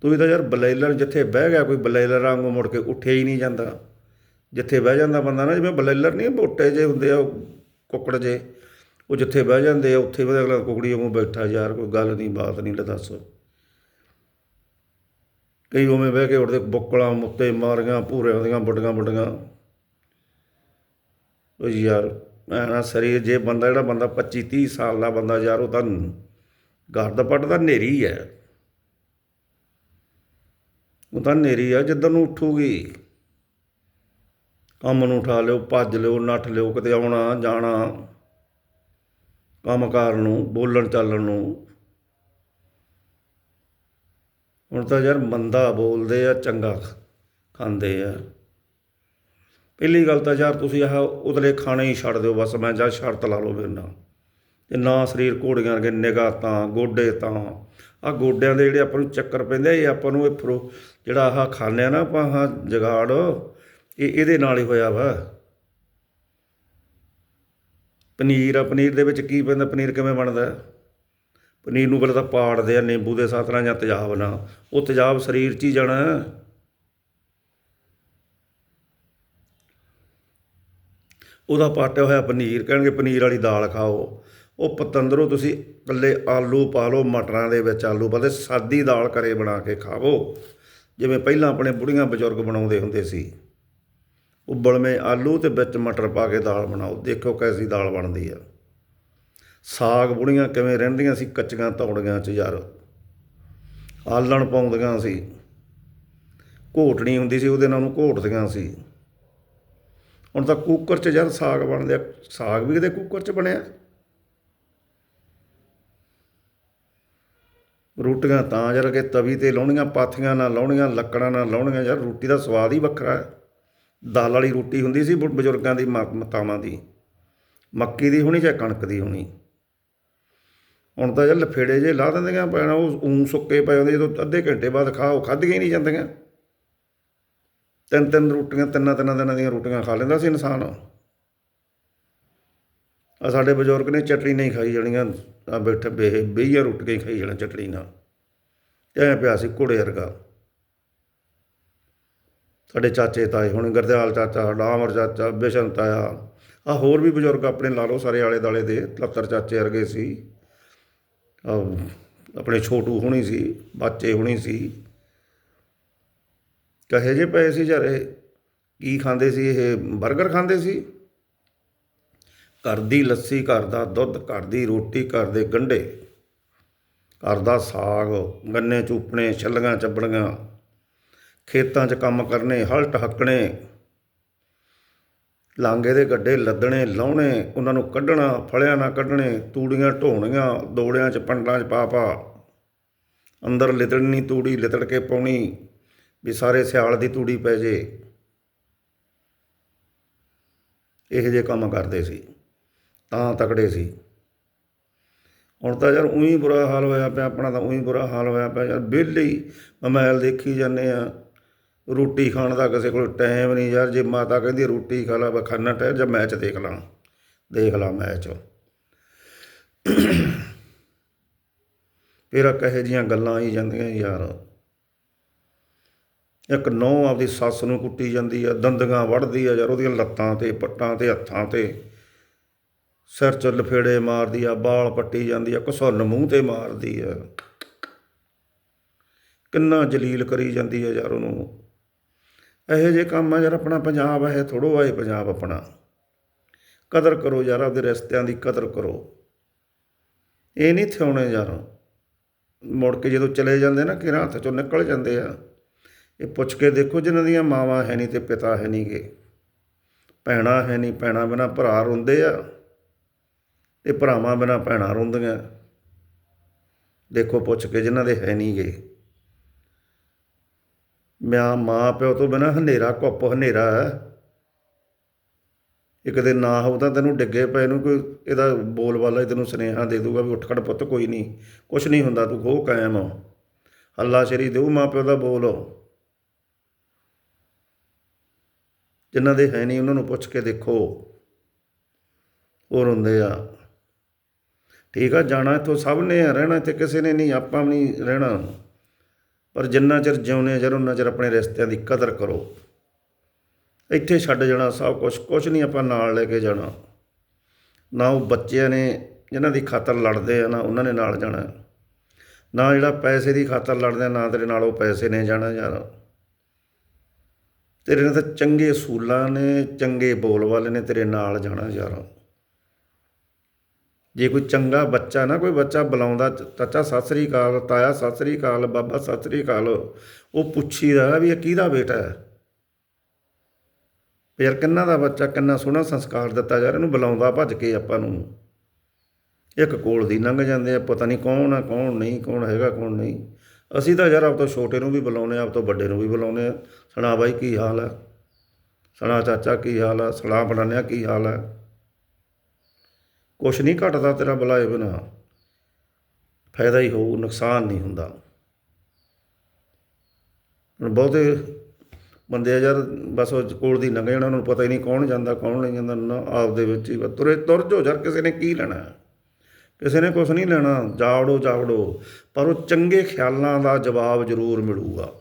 ਤੁਸੀਂ ਤਾਂ ਯਾਰ ਬਲੇਲਰ ਜਿੱਥੇ ਬਹਿ ਗਿਆ, ਕੋਈ ਬਲੇਲਰ ਵਾਂਗੂ ਮੁੜ ਕੇ ਉੱਠਿਆ ਹੀ ਨਹੀਂ ਜਾਂਦਾ। ਜਿੱਥੇ ਬਹਿ ਜਾਂਦਾ ਬੰਦਾ ਨਾ, ਜਿਵੇਂ ਬਲੇਲਰ ਨਹੀਂ ਮੋਟੇ ਜੇ ਹੁੰਦੇ ਆ ਕੁੱਕੜ ਜੇ ਉਹ ਜਿੱਥੇ ਬਹਿ ਜਾਂਦੇ ਆ, ਉੱਥੇ ਵੀ ਅਗਲਾ ਕੁਕੜੀ ਵਾਂਗੂ ਬੈਠਾ, ਯਾਰ ਕੋਈ ਗੱਲ ਨਹੀਂ, ਬਾਤ ਨਹੀਂ, ਲੈ ਦੱਸ। ਕਈ ਉਵੇਂ ਬਹਿ ਕੇ ਉੱਠਦੇ, ਬੁੱਕਲਾਂ ਮੁੱਤੇ ਮਾਰੀਆਂ, ਭੂਰਿਆਂ ਦੀਆਂ ਵੱਡੀਆਂ ਵੱਡੀਆਂ ਉਹ ਯਾਰ, ਐਂ ਨਾ ਸਰੀਰ, ਜੇ ਬੰਦਾ, ਜਿਹੜਾ ਬੰਦਾ 25 30 ਸਾਲ ਦਾ ਬੰਦਾ ਯਾਰ, ਉਹ ਤਾਂ ਗਰਦ ਪੱਟ ਦਾ ਨੇਰੀ ਹੈ ਉਹ ਤਾਂ ਨੇਰੀ ਆ, ਜਿੱਦਣ ਨੂੰ ਉੱਠੂਗੀ। ਕੰਮ ਨੂੰ ਉਠਾ ਲਿਓ ਭੱਜ ਲਿਓ ਨੱਠ ਲਿਓ ਕਿਤੇ ਆਉਣਾ ਜਾਣਾ। ਕੰਮਕਾਰ ਨੂੰ ਬੋਲਣ ਚਾਲਣ ਨੂੰ। ਹੁਣ ਤਾਂ ਯਾਰ ਮੰਦਾ ਬੋਲਦੇ ਆ ਚੰਗਾ ਖਾਂਦੇ ਆ। ਪਹਿਲੀ ਗੱਲ ਤਾਂ ਯਾਰ ਤੁਸੀਂ ਆਹ ਉਤਲੇ ਖਾਣੇ ਹੀ ਛੱਡ ਦਿਓ ਬਸ ਮੈਂ ਜਾਂ ਸ਼ਰਤ ਲਾ ਲਓ ਮੇਰੇ ਨਾਲ। ਤੇ ਨਾ ਸਰੀਰ ਘੋੜੀਆਂ ਵਰਗੇ ਨਿਗਾਹ ਤਾਂ ਗੋਡੇ ਤਾਂ। ਆ ਗੋਡਿਆਂ ਦੇ ਜਿਹੜੇ ਆਪਾਂ ਨੂੰ ਚੱਕਰ ਪੈਂਦੇ ਆ, ਇਹ ਆਪਾਂ ਨੂੰ ਇਹ ਫਰੋ ਜਿਹੜਾ ਆਹ ਖਾਂਦੇ ਆ ਨਾ ਆਪਾਂ ਆਹ ਜਗਾੜ ਇਹ ਇਹਦੇ ਨਾਲ ਹੀ ਹੋਇਆ ਵਾ। ਪਨੀਰ ਆ, ਪਨੀਰ ਦੇ ਵਿੱਚ ਕੀ ਪੈਂਦਾ, ਪਨੀਰ ਕਿਵੇਂ ਬਣਦਾ? ਪਨੀਰ ਨੂੰ ਪਹਿਲਾਂ ਤਾਂ ਪਾੜਦੇ ਆ, ਨਿੰਬੂ ਦੇ ਸਾਥ ਨਾਲ ਜਾਂ ਤੇਜ਼ਾਬ ਨਾਲ। ਉਹ ਤੇਜ਼ਾਬ ਸਰੀਰ 'ਚ ਹੀ ਜਾਣਾ। ਉਹਦਾ ਪਾਟਿਆ ਹੋਇਆ ਪਨੀਰ, ਕਹਿਣਗੇ ਪਨੀਰ ਵਾਲੀ ਦਾਲ ਖਾਓ। ਉਹ ਪਤੰਦਰੋਂ ਤੁਸੀਂ ਇਕੱਲੇ ਆਲੂ ਪਾ ਲਓ, ਮਟਰਾਂ ਦੇ ਵਿੱਚ ਆਲੂ ਪਾ ਦੇ ਸਾਦੀ ਦਾਲ ਘਰੇ ਬਣਾ ਕੇ ਖਾਵੋ। ਜਿਵੇਂ ਪਹਿਲਾਂ ਆਪਣੇ ਬੁੜੀਆਂ ਬਜ਼ੁਰਗ ਬਣਾਉਂਦੇ ਹੁੰਦੇ ਸੀ। ਉਬਲਵੇਂ ਆਲੂ ਤੇ ਵਿੱਚ ਮਟਰ ਪਾ ਕੇ ਦਾਲ ਬਣਾਓ। ਦੇਖੋ ਕੈਸੀ ਦਾਲ ਬਣਦੀ ਆ। ਸਾਗ ਬੁੜੀਆਂ ਕਿਵੇਂ ਰਹਿੰਦੀਆਂ ਸੀ, ਕੱਚੀਆਂ ਤੌੜੀਆਂ 'ਚ ਯਾਰ। ਆਲਣ ਪਾਉਂਦੀਆਂ ਸੀ। ਘੋਟਣੀ ਹੁੰਦੀ ਸੀ, ਉਹਦੇ ਨਾਲ ਉਹਨੂੰ ਘੋਟਦੀਆਂ ਸੀ। ਹੁਣ ਤਾਂ ਕੁੱਕਰ 'ਚ ਯਾਰ ਸਾਗ ਬਣਦੇ ਆ। ਸਾਗ ਵੀ ਕਿਤੇ ਕੁੱਕਰ 'ਚ ਬਣਿਆ? ਰੋਟੀਆਂ ਤਾਂ ਜਰ ਕੇ ਤਵੀ ਤੇ ਲਾਉਣੀਆਂ, ਪਾਥੀਆਂ ਨਾਲ ਲਾਉਣੀਆਂ, ਲੱਕੜਾਂ ਨਾਲ ਲਾਉਣੀਆਂ। ਯਾਰ ਰੋਟੀ ਦਾ ਸਵਾਦ ਹੀ ਵੱਖਰਾ ਹੈ। ਦਾਲ ਵਾਲੀ ਰੋਟੀ ਹੁੰਦੀ ਸੀ ਬ- ਬਜ਼ੁਰਗਾਂ ਦੀ ਮਾ- ਮਾਤਾਵਾਂ ਦੀ। ਮੱਕੀ ਦੀ ਹੋਣੀ ਚਾਹੇ ਕਣਕ ਦੀ ਹੋਣੀ। ਹੁਣ ਤਾਂ ਜੇ ਲਫੇੜੇ ਜੇ ਲਾ ਦਿੰਦੀਆਂ ਪੈਣਾ ਉਹ ਊਂ ਸੁੱਕੇ ਪਏ ਹੁੰਦੇ, ਜਦੋਂ ਅੱਧੇ ਘੰਟੇ ਬਾਅਦ ਖਾਓ ਖਾਧੀਆਂ ਹੀ ਨਹੀਂ ਜਾਂਦੀਆਂ। ਤਿੰਨ ਤਿੰਨ ਰੋਟੀਆਂ, ਤਿੰਨਾਂ ਤਿੰਨਾਂ ਦਿਨਾਂ ਦੀਆਂ ਰੋਟੀਆਂ ਖਾ ਲੈਂਦਾ ਸੀ ਇਨਸਾਨ। ਆ ਸਾਡੇ ਬਜ਼ੁਰਗ ਨੇ ਚਟਣੀ ਨਹੀਂ ਖਾਈ ਜਾਣੀਆਂ ਆ ਬੈਠੇ, ਬੇ, ਬਈਆ ਰੋਟੀਆਂ ਹੀ ਖਾਈ ਜਾਣਾ ਚਟਣੀ ਨਾਲ। ਐ ਪਿਆ ਸੀ ਘੋੜੇ ਵਰਗਾ। ਸਾਡੇ ਚਾਚੇ ਤਾਏ, ਹੁਣ ਗਰਦਿਆਲ ਚਾਚਾ, ਡਾਮਰ ਚਾਚਾ ਬਿਸ਼ਨ ਤਾਇਆ ਆ ਹੋਰ ਵੀ ਬਜ਼ੁਰਗ ਆਪਣੇ ਲਾ ਲਓ, ਸਾਰੇ ਆਲੇ ਦਾਲੇ ਦੇ 73 ਚਾਚੇ ਵਰਗੇ ਸੀ। ਆਪਣੇ ਛੋਟੂ ਹੋਣੀ ਸੀ, ਬੱਚੇ ਹੋਣੀ ਸੀ। ਕਹੇ ਜੇ ਪਏ ਸੀ ਯਾਰ ਇਹ ਕੀ ਖਾਂਦੇ ਸੀ ਇਹ? 버ਗਰ ਖਾਂਦੇ ਸੀ? ਘਰ ਦੀ ਲੱਸੀ, ਘਰ ਦਾ ਦੁੱਧ, ਘਰ ਦੀ ਰੋਟੀ, ਘਰ ਦੇ ਗੰਢੇ, ਘਰ ਦਾ ਸਾਗ, ਗੰਨੇ ਚੂਪਣੇ, ਛੱਲੀਆਂ, ਚੱਬੜੀਆਂ। ਖੇਤਾਂ 'ਚ ਕੰਮ ਕਰਨੇ, ਹਲਟ ਹੱਕਣੇ, ਲਾਂਗੇ ਦੇ ਗੱਡੇ ਲੱਦਣੇ, ਲਾਉਣੇ, ਉਹਨਾਂ ਨੂੰ ਕੱਢਣਾ, ਫਲਿਆਂ ਨਾਲ ਕੱਢਣੇ, ਤੂੜੀਆਂ ਢੋਣੀਆਂ, ਦੋੜਿਆਂ 'ਚ, ਪੰਡਾਂ 'ਚ ਪਾ ਪਾ। ਅੰਦਰ ਲਿਤੜਨੀ ਤੂੜੀ ਲਿਤੜ ਕੇ ਪਾਉਣੀ, ਵੀ ਸਾਰੇ ਸਿਆਲ ਦੀ ਤੂੜੀ ਪੈ ਜੇ। ਇਹੋ ਜਿਹੇ ਕੰਮ ਕਰਦੇ ਸੀ, ਤਾਂ ਤਕੜੇ ਸੀ। ਹੁਣ ਤਾਂ ਯਾਰ ਉਹੀ ਬੁਰਾ ਹਾਲ ਹੋਇਆ ਪਿਆ, ਆਪਣਾ ਤਾਂ ਉਹੀ ਬੁਰਾ ਹਾਲ ਹੋਇਆ ਪਿਆ, ਯਾਰ ਵਿਹਲੇ ਹੀ ਮੋਬਾਈਲ ਦੇਖੀ ਜਾਂਦੇ ਆ। ਰੋਟੀ ਖਾਣ ਦਾ ਕਿਸੇ ਕੋਲ ਟਾਈਮ ਨਹੀਂ ਯਾਰ, ਜੇ ਮਾਤਾ ਕਹਿੰਦੀ ਰੋਟੀ ਖਾ ਲਾ, ਬਖਾਨਾ ਟਾਈਮ ਜਾਂ, ਮੈਚ ਦੇਖ ਲਾਂ, ਦੇਖ ਲਾ ਮੈਚ। ਫਿਰ ਆ ਕਹੇ ਜੀਆਂ ਗੱਲਾਂ ਆਈ ਜਾਂਦੀਆਂ ਯਾਰ। ਇੱਕ ਨੌ ਆਪਦੀ ਸੱਸ ਨੂੰ ਕੁੱਟੀ ਜਾਂਦੀ ਆ, ਦੰਦੀਆਂ ਵੜਦੀ ਆ ਯਾਰ, ਉਹਦੀਆਂ ਲੱਤਾਂ ਤੇ, ਪੱਟਾਂ ਤੇ, ਹੱਥਾਂ ਤੇ। ਸਿਰ 'ਚ ਲਫੇੜੇ ਮਾਰਦੀ ਆ, ਬਾਲ ਪੱਟੀ ਜਾਂਦੀ ਆ ਘਸੁੰਨ ਮੂੰਹ ਤੇ ਮਾਰਦੀ ਆ। ਕਿੰਨਾ ਜਲੀਲ ਕਰੀ ਜਾਂਦੀ ਆ ਯਾਰ ਉਹਨੂੰ। ਇਹੋ ਜਿਹੇ ਕੰਮ ਆ ਯਾਰ, ਆਪਣਾ ਪੰਜਾਬ ਹੈ ਥੋੜੋ ਆਏ ਪੰਜਾਬ ਆਪਣਾ। ਕਦਰ ਕਰੋ ਯਾਰ, ਆਪਦੇ ਰਿਸ਼ਤਿਆਂ ਦੀ ਕਦਰ ਕਰੋ। ਇਹ ਨਹੀਂ ਥਿਉਣੇ ਯਾਰ। ਮੁੜ ਕੇ ਜਦੋਂ ਚਲੇ ਜਾਂਦੇ ਨਾ ਕਿਰਾਂ ਹੱਥ ਚੋਂ ਨਿਕਲ ਜਾਂਦੇ ਆ। ਇਹ ਪੁੱਛ ਕੇ ਦੇਖੋ ਜਿਨ੍ਹਾਂ ਦੀਆਂ ਮਾਵਾਂ ਹੈ ਨਹੀਂ ਤੇ ਪਿਤਾ ਹੈ ਨਹੀਂਗੇ ਭੈਣਾਂ ਹੈ ਨਹੀਂ, ਭੈਣਾਂ ਬਿਨਾ ਭਰਾ ਰੋਂਦੇ ਆ। ਤੇ ਭਰਾਵਾਂ ਬਿਨਾ ਭੈਣਾਂ ਰੋਂਦੀਆਂ। ਦੇਖੋ ਪੁੱਛ ਕੇ ਜਿਨ੍ਹਾਂ ਦੇ ਹੈ ਨਹੀਂਗੇ ਮਾਂ ਮਾਂ ਪਿਓ ਤੋਂ ਬਿਨਾ ਹਨੇਰਾ ਘੁੱਪ ਹਨੇਰਾ ਹੈ। ਇੱਕ ਦਿਨ ਨਾ ਹੋਊ ਤਾਂ ਤੈਨੂੰ ਡਿੱਗੇ ਪਏ ਨੂੰ ਕੋਈ ਇਹਦਾ ਬੋਲ ਵਾਲਾ ਹੀ ਤੈਨੂੰ ਸੁਨੇਹਾ ਦੇ ਦੂਗਾ ਵੀ ਉੱਠ ਖੜ ਪੁੱਤ, ਕੋਈ ਨਹੀਂ। ਕੁਛ ਨਹੀਂ ਹੁੰਦਾ, ਤੂੰ ਖੋ ਕਾਇਮ ਆ ਅੱਲਾ ਸ਼ਰੀ ਦੇਊ ਮਾਂ ਪਿਓ ਦਾ ਬੋਲ ਜਿਨ੍ਹਾਂ ਦੇ ਹੈ ਨਹੀਂ, ਉਹਨਾਂ ਨੂੰ ਪੁੱਛ ਕੇ ਦੇਖੋ। ਉਹ ਰੋਂਦੇ ਆ। ਠੀਕ ਆ, ਜਾਣਾ ਇੱਥੋਂ ਸਭ ਨੇ ਰਹਿਣਾ ਇੱਥੇ ਕਿਸੇ ਨੇ ਨਹੀਂ, ਆਪਾਂ ਵੀ ਨਹੀਂ ਰਹਿਣਾ। ਪਰ ਜਿੰਨਾ ਚਿਰ ਜਿਉਂਦੇ ਜਰ ਉਹਨਾਂ ਚਿਰ ਆਪਣੇ ਰਿਸ਼ਤਿਆਂ ਦੀ ਕਦਰ ਕਰੋ। ਇੱਥੇ ਛੱਡ ਜਾਣਾ ਸਭ ਕੁਝ ਕੁਝ ਨਹੀਂ ਆਪਾਂ ਨਾਲ ਲੈ ਕੇ ਜਾਣਾ। ਨਾ ਉਹ ਬੱਚਿਆਂ ਨੇ ਜਿਨ੍ਹਾਂ ਦੀ ਖਾਤਰ ਲੜਦੇ ਆ, ਨਾ ਉਹਨਾਂ ਨੇ ਨਾਲ ਜਾਣਾ। ਨਾ ਜਿਹੜਾ ਪੈਸੇ ਦੀ ਖਾਤਰ ਲੜਦੇ ਆ, ਨਾ ਤੇਰੇ ਨਾਲ ਉਹ ਪੈਸੇ ਨੇ ਜਾਣਾ ਯਾਰ। ਤੇਰੇ ਨਾਲ ਤਾਂ ਚੰਗੇ ਅਸੂਲਾਂ ਨੇ, ਚੰਗੇ ਬੋਲ ਵਾਲੇ ਨੇ, ਤੇਰੇ ਨਾਲ ਜਾਣਾ ਯਾਰ। ਜੇ ਕੋਈ ਚੰਗਾ ਬੱਚਾ ਨਾ, ਕੋਈ ਬੱਚਾ ਬੁਲਾਉਂਦਾ, ਚਾਚਾ ਸਤਿ ਸ੍ਰੀ ਅਕਾਲ, ਤਾਇਆ ਸਤਿ ਸ੍ਰੀ ਅਕਾਲ, ਬਾਬਾ ਸਤਿ ਸ੍ਰੀ ਅਕਾਲ, ਉਹ ਪੁੱਛੀਦਾ ਵੀ ਇਹ ਕਿਹਦਾ ਬੇਟਾ ਹੈ? ਵੀ ਯਾਰ ਕਿੰਨਾ ਦਾ ਬੱਚਾ, ਕਿੰਨਾ ਸੋਹਣਾ ਸੰਸਕਾਰ ਦਿੱਤਾ ਜਾ ਰਿਹਾ, ਇਹਨੂੰ ਬੁਲਾਉਂਦਾ ਭੱਜ ਕੇ ਆਪਾਂ ਨੂੰ। ਇੱਕ ਕੋਲ ਦੀ ਲੰਘ ਜਾਂਦੇ ਆ, ਪਤਾ ਨਹੀਂ ਕੌਣ ਆ, ਕੌਣ ਨਹੀਂ, ਕੌਣ ਹੈਗਾ, ਕੌਣ ਨਹੀਂ। ਅਸੀਂ ਤਾਂ ਯਾਰ ਆਪ ਤੋਂ ਛੋਟੇ ਨੂੰ ਵੀ ਬੁਲਾਉਂਦੇ ਆ, ਆਪ ਤੋਂ ਵੱਡੇ ਨੂੰ ਵੀ ਬੁਲਾਉਂਦੇ ਆ। ਸੁਣਾ ਬਾਈ ਕੀ ਹਾਲ ਹੈ ਸੁਣਾ ਚਾਚਾ ਕੀ ਹਾਲ ਹੈ ਸੁਣਾ ਬਣਾਨਿਆ ਕੀ ਹਾਲ ਹੈ ਕੁਛ ਨਹੀਂ ਘਟਦਾ ਤੇਰਾ ਬੁਲਾਏ ਬਿਨਾ ਫਾਇਦਾ ਹੀ ਹੋਊ, ਨੁਕਸਾਨ ਨਹੀਂ ਹੁੰਦਾ। ਬਹੁਤੇ ਬੰਦੇ ਆ ਯਾਰ, ਬਸ ਉਹ ਕੋਲ ਦੀ ਲੰਘ ਜਾਣਾ, ਉਹਨਾਂ ਨੂੰ ਪਤਾ ਹੀ ਨਹੀਂ ਕੌਣ ਜਾਂਦਾ, ਕੌਣ ਨਹੀਂ ਜਾਂਦਾ, ਨਾ ਆਪਦੇ ਵਿੱਚ ਹੀ ਤੁਰੇ, ਤੁਰ ਜੋ ਯਾਰ, ਕਿਸੇ ਨੇ ਕੀ ਲੈਣਾ? ਕਿਸੇ ਨੇ ਕੁਛ ਨਹੀਂ ਲੈਣਾ, ਜਾਵੜੋ ਜਾਵੜੋ। ਪਰ ਉਹ ਚੰਗੇ ਖਿਆਲਾਂ ਦਾ ਜਵਾਬ ਜ਼ਰੂਰ ਮਿਲੂਗਾ।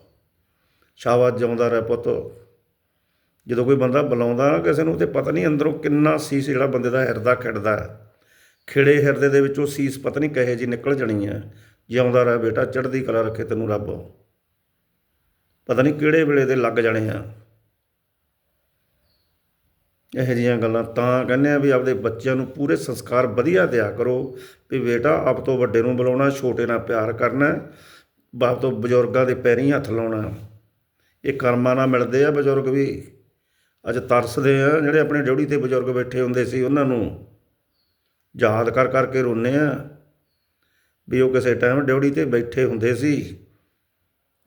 ਸ਼ਾਬਾਸ਼, ਜਿਉਂਦਾ ਰਹਿ ਪੁੱਤ। ਜਦੋਂ ਕੋਈ ਬੰਦਾ ਬੁਲਾਉਂਦਾ ਨਾ ਕਿਸੇ ਨੂੰ, ਤੇ ਪਤਾ ਨਹੀਂ ਅੰਦਰੋਂ ਕਿੰਨਾ ਸੀਸ ਜਿਹੜਾ ਬੰਦੇ ਦਾ ਹਿਰਦਾ ਖਿੜਦਾ ਹੈ। ਖਿੜੇ ਹਿਰਦੇ ਦੇ ਵਿੱਚੋਂ ਸੀਸ ਪਤਾ ਨਹੀਂ ਕਹੇ ਜੀ ਨਿਕਲ ਜਣੀ ਹੈ। ਜਿਉਂਦਾ ਰਹਿ ਬੇਟਾ, ਚੜ੍ਹਦੀ ਕਲਾ ਰੱਖੇ ਤੈਨੂੰ ਰੱਬ। ਪਤਾ ਨਹੀਂ ਕਿਹੜੇ ਵੇਲੇ ਦੇ ਲੱਗ ਜਾਣੇ ਆ। ਇਹੋ ਜਿਹੀਆਂ ਗੱਲਾਂ ਤਾਂ ਕਹਿੰਦੇ ਆ ਵੀ ਆਪਦੇ ਬੱਚਿਆਂ ਨੂੰ ਪੂਰੇ ਸੰਸਕਾਰ ਵਧੀਆ ਦਿਆ ਕਰੋ ਵੀ ਬੇਟਾ, ਆਪ ਤੋਂ ਵੱਡੇ ਨੂੰ ਬੁਲਾਉਣਾ, ਛੋਟੇ ਨਾਲ ਪਿਆਰ ਕਰਨਾ, ਬਾਪ ਤੋਂ ਬਜ਼ੁਰਗਾਂ ਦੇ ਪੈਰੀਂ ਹੱਥ ਲਾਉਣਾ। ਇਹ ਕਰਮਾਂ ਨਾਲ ਮਿਲਦੇ ਆ ਬਜ਼ੁਰਗ ਵੀ। ਅੱਜ ਤਰਸਦੇ ਆ, ਜਿਹੜੇ ਆਪਣੇ ਡਿਊਟੀ ਤੇ ਬਜ਼ੁਰਗ ਬੈਠੇ ਹੁੰਦੇ ਸੀ, ਉਹਨਾਂ ਨੂੰ ਯਾਦ ਕਰ ਕਰਕੇ ਰੋਨੇ ਆ ਵੀ ਉਹ ਕਿਸੇ ਟਾਈਮ ਡਿਊਟੀ ਤੇ ਬੈਠੇ ਹੁੰਦੇ ਸੀ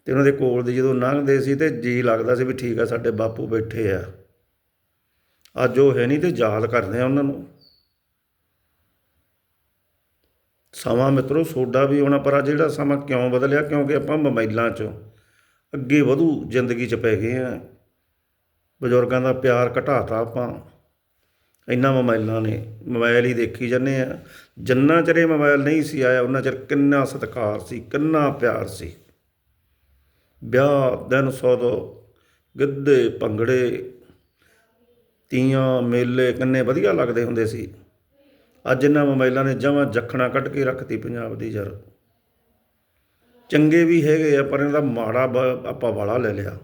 ਤੇ ਉਹਨਾਂ ਦੇ ਕੋਲ ਦੀ ਜਦੋਂ ਲੰਘਦੇ ਸੀ ਤੇ ਜੀ ਲੱਗਦਾ ਸੀ ਵੀ ਠੀਕ ਆ, ਸਾਡੇ ਬਾਪੂ ਬੈਠੇ ਆ। ਅੱਜ ਉਹ ਹੈ ਨਹੀਂ ਤੇ ਯਾਦ ਕਰਦੇ ਆ ਉਹਨਾਂ ਨੂੰ। ਸਮਾਂ ਮਿੱਤਰੋ ਸੋਡਾ ਵੀ ਹੋਣਾ ਪਰ ਅੱਜ ਜਿਹੜਾ ਸਮਾਂ ਕਿਉਂ ਬਦਲਿਆ? ਕਿਉਂਕਿ ਆਪਾਂ ਮੋਬਾਈਲਾਂ 'ਚੋਂ ਅੱਗੇ ਵਧੂ ਜ਼ਿੰਦਗੀ 'ਚ ਪੈ ਗਏ ਆ। ਬਜ਼ੁਰਗਾਂ ਦਾ ਪਿਆਰ ਘਟਾਤਾ ਆਪਾਂ। ਇੰਨਾ ਮੋਬਾਈਲਾਂ ਨੇ ਮੋਬਾਈਲ ਹੀ ਦੇਖੀ ਜਾਂਦੇ ਆ। ਜਿੰਨਾ ਚਿਰ ਇਹ ਮੋਬਾਈਲ ਨਹੀਂ ਸੀ ਆਇਆ, ਉਹਨਾਂ ਚਿਰ ਕਿੰਨਾ ਸਤਿਕਾਰ ਸੀ, ਕਿੰਨਾ ਪਿਆਰ ਸੀ। ਵਿਆਹ ਦਿਨ ਸੌਦ ਗਿੱਧੇ, ਭੰਗੜੇ, ਤੀਆਂ, ਮੇਲੇ, ਕਿੰਨੇ ਵਧੀਆ ਲੱਗਦੇ ਹੁੰਦੇ ਸੀ। ਅੱਜ ਇਹਨਾਂ ਮੋਬਾਈਲਾਂ ਨੇ ਜਮਾਂ ਜਖਣਾ ਕੱਢ ਕੇ ਰੱਖਤੀ ਪੰਜਾਬ ਦੀ ਯਾਰ ਚੰਗੇ ਵੀ ਹੈਗੇ ਆ, ਪਰ ਇਹਦਾ ਮਾੜਾ ਬ- ਆਪਾਂ ਵਾਲਾ ਲੈ ਲਿਆ।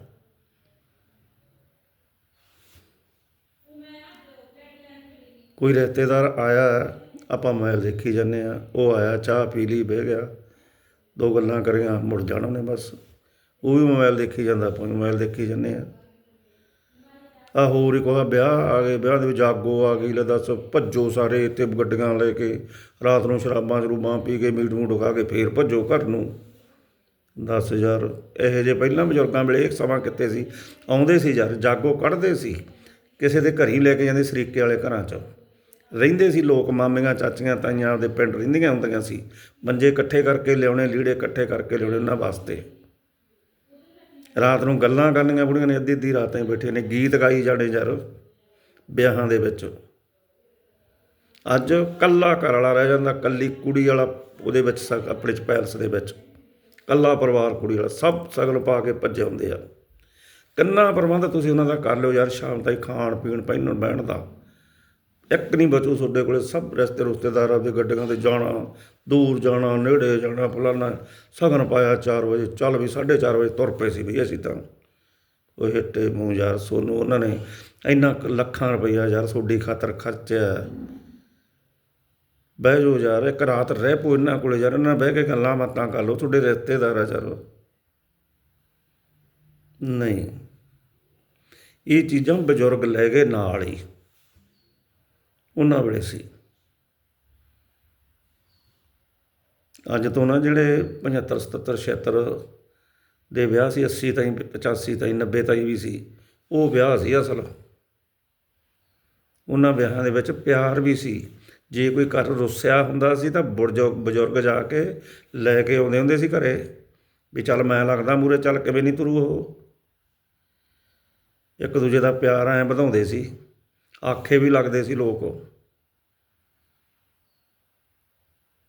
ਕੋਈ ਰਿਸ਼ਤੇਦਾਰ ਆਇਆ, ਆਪਾਂ ਮੋਬਾਈਲ ਦੇਖੀ ਜਾਂਦੇ ਆ ਉਹ ਆਇਆ, ਚਾਹ ਪੀ ਲਈ, ਬਹਿ ਗਿਆ। ਦੋ ਗੱਲਾਂ ਕਰੀਆਂ, ਮੁੜ ਜਾਣਾ ਉਹਨੇ ਬਸ। ਉਹ ਵੀ ਮੋਬਾਈਲ ਦੇਖੀ ਜਾਂਦਾ, ਆਪਾਂ ਵੀ ਮੋਬਾਈਲ ਦੇਖੀ ਜਾਂਦੇ ਆ ਆ ਹੋਰ ਇੱਕ ਉਹਦਾ ਵਿਆਹ ਆ ਗਏ ਵਿਆਹ ਦੇ ਵਿੱਚ ਜਾਗੋ ਆ ਗਈ, ਲੈ ਦੱਸ, ਭੱਜੋ ਸਾਰੇ ਇੱਥੇ ਗੱਡੀਆਂ ਲੈ ਕੇ। ਰਾਤ ਨੂੰ ਸ਼ਰਾਬਾਂ, ਸ਼ਰੂਬਾਂ ਪੀ ਕੇ, ਮੀਟ ਮੂਟ ਖਾ ਕੇ ਫੇਰ ਭੱਜੋ ਘਰ ਨੂੰ। ਦਸ ਯਾਰ, ਇਹੋ ਜਿਹੇ ਪਹਿਲਾਂ ਬਜ਼ੁਰਗਾਂ ਵੇਲੇ ਇੱਕ ਸਮਾਂ ਕਿੱਥੇ ਸੀ? ਆਉਂਦੇ ਸੀ ਯਾਰ, ਜਾਗੋ ਕੱਢਦੇ ਸੀ। ਕਿਸੇ ਦੇ ਘਰ ਹੀ ਲੈ ਕੇ ਜਾਂਦੇ ਸਰੀਕੇ ਵਾਲੇ ਘਰਾਂ 'ਚ। ਰਹਿੰਦੇ ਸੀ ਲੋਕ, ਮਾਮੀਆਂ, ਚਾਚੀਆਂ, ਤਾਈਆਂ ਆਪਦੇ ਪਿੰਡ ਰਹਿੰਦੀਆਂ ਹੁੰਦੀਆਂ ਸੀ। ਮੰਜੇ ਇਕੱਠੇ ਕਰਕੇ ਲਿਆਉਣੇ, ਲੀੜੇ ਇਕੱਠੇ ਕਰਕੇ ਲਿਆਉਣੇ ਉਹਨਾਂ ਵਾਸਤੇ। ਰਾਤ ਨੂੰ ਗੱਲਾਂ ਕਰਨੀਆਂ ਬੁੜੀਆਂ ਨੇ ਅੱਧੀ ਅੱਧੀ ਰਾਤਾਂ ਬੈਠੇ ਨੇ, ਗੀਤ ਗਾਈ ਜਾਣੇ ਯਾਰ ਵਿਆਹਾਂ ਦੇ ਵਿੱਚ। ਅੱਜ ਕੱਲਾ ਘਰ ਵਾਲਾ ਰਹਿ ਜਾਂਦਾ, ਕੱਲੀ ਕੁੜੀ ਵਾਲਾ ਉਹਦੇ ਵਿੱਚ ਸ- ਆਪਣੇ ਚ ਪੈਲਸ ਦੇ ਵਿੱਚ। ਕੱਲਾ ਪਰਿਵਾਰ ਕੁੜੀ ਵਾਲਾ, ਸਭ ਸਗਲ ਪਾ ਕੇ ਭੱਜੇ ਹੁੰਦੇ ਆ। ਕਿੰਨਾ ਪ੍ਰਬੰਧ ਤੁਸੀਂ ਉਹਨਾਂ ਦਾ ਕਰ ਲਿਓ ਯਾਰ, ਸ਼ਾਮ ਤਾਈਂ ਖਾਣ ਪੀਣ ਪਹਿਨਣ ਬਹਿਣ ਦਾ। ਇੱਕ ਨਹੀਂ ਬਚੂ ਤੁਹਾਡੇ ਕੋਲੇ, ਸਭ ਰਿਸ਼ਤੇ ਰੁਸਤੇਦਾਰਾਂ ਦੇ ਗੱਡੀਆਂ ਤੇ ਜਾਣਾ, ਦੂਰ ਜਾਣਾ, ਨੇੜੇ ਜਾਣਾ, ਫਲਾਣਾ, ਸਗਨ ਪਾਇਆ 4 ਵਜੇ, ਚੱਲ ਵੀ 4:30 ਵਜੇ ਤੁਰ ਪਏ ਸੀ ਵੀ ਅਸੀਂ ਤਾਂ। ਉਹ ਹਿੱਟੇ ਮੂੰਹ ਯਾਰ ਸੋਨੂੰ, ਉਹਨਾਂ ਨੇ ਇੰਨਾ ਕੁ ਲੱਖਾਂ ਰੁਪਈਆ ਯਾਰ ਤੁਹਾਡੀ ਖਾਤਰ ਖਰਚਿਆ। ਬਹਿ ਜਾਓ ਯਾਰ, ਇੱਕ ਰਾਤ ਰਹਿ ਪੋ ਇਹਨਾਂ ਕੋਲੇ ਯਾਰ, ਇਹਨਾਂ ਬਹਿ ਕੇ ਗੱਲਾਂ ਬਾਤਾਂ ਕਰ ਲਓ, ਤੁਹਾਡੇ ਰਿਸ਼ਤੇਦਾਰ ਆ ਯਾਰ। ਨਹੀਂ। ਇਹ ਚੀਜ਼ਾਂ ਬਜ਼ੁਰਗ ਲੈ ਗਏ ਨਾਲ ਹੀ। ਉਹਨਾਂ ਵੇਲੇ ਸੀ। ਅੱਜ ਤੋਂ ਨਾ ਜਿਹੜੇ 75 77 76 ਦੇ ਵਿਆਹ ਸੀ 80 ਤਾਈਂ 85 ਤਾਈਂ 90 ਤਾਈਂ ਵੀ ਸੀ, ਉਹ ਵਿਆਹ ਸੀ ਅਸਲ। ਉਹਨਾਂ ਵਿਆਹਾਂ ਦੇ ਵਿੱਚ ਪਿਆਰ ਵੀ ਸੀ। ਜੇ ਕੋਈ ਘਰ ਰੁੱਸਿਆ ਹੁੰਦਾ ਸੀ ਤਾਂ ਬੁਰਜੁਗ ਬਜ਼ੁਰਗ ਜਾ ਕੇ ਲੈ ਕੇ ਆਉਂਦੇ ਹੁੰਦੇ ਸੀ ਘਰੇ, ਵੀ ਚੱਲ ਮੈਂ ਲੱਗਦਾ ਮੂਰੇ ਚੱਲ ਕਿਵੇਂ ਨਹੀਂ ਤੁਰੂ ਉਹ। ਇੱਕ ਦੂਜੇ ਦਾ ਪਿਆਰ ਐ ਵਧਾਉਂਦੇ ਸੀ। ਆਖੇ ਵੀ ਲੱਗਦੇ ਸੀ ਲੋਕ।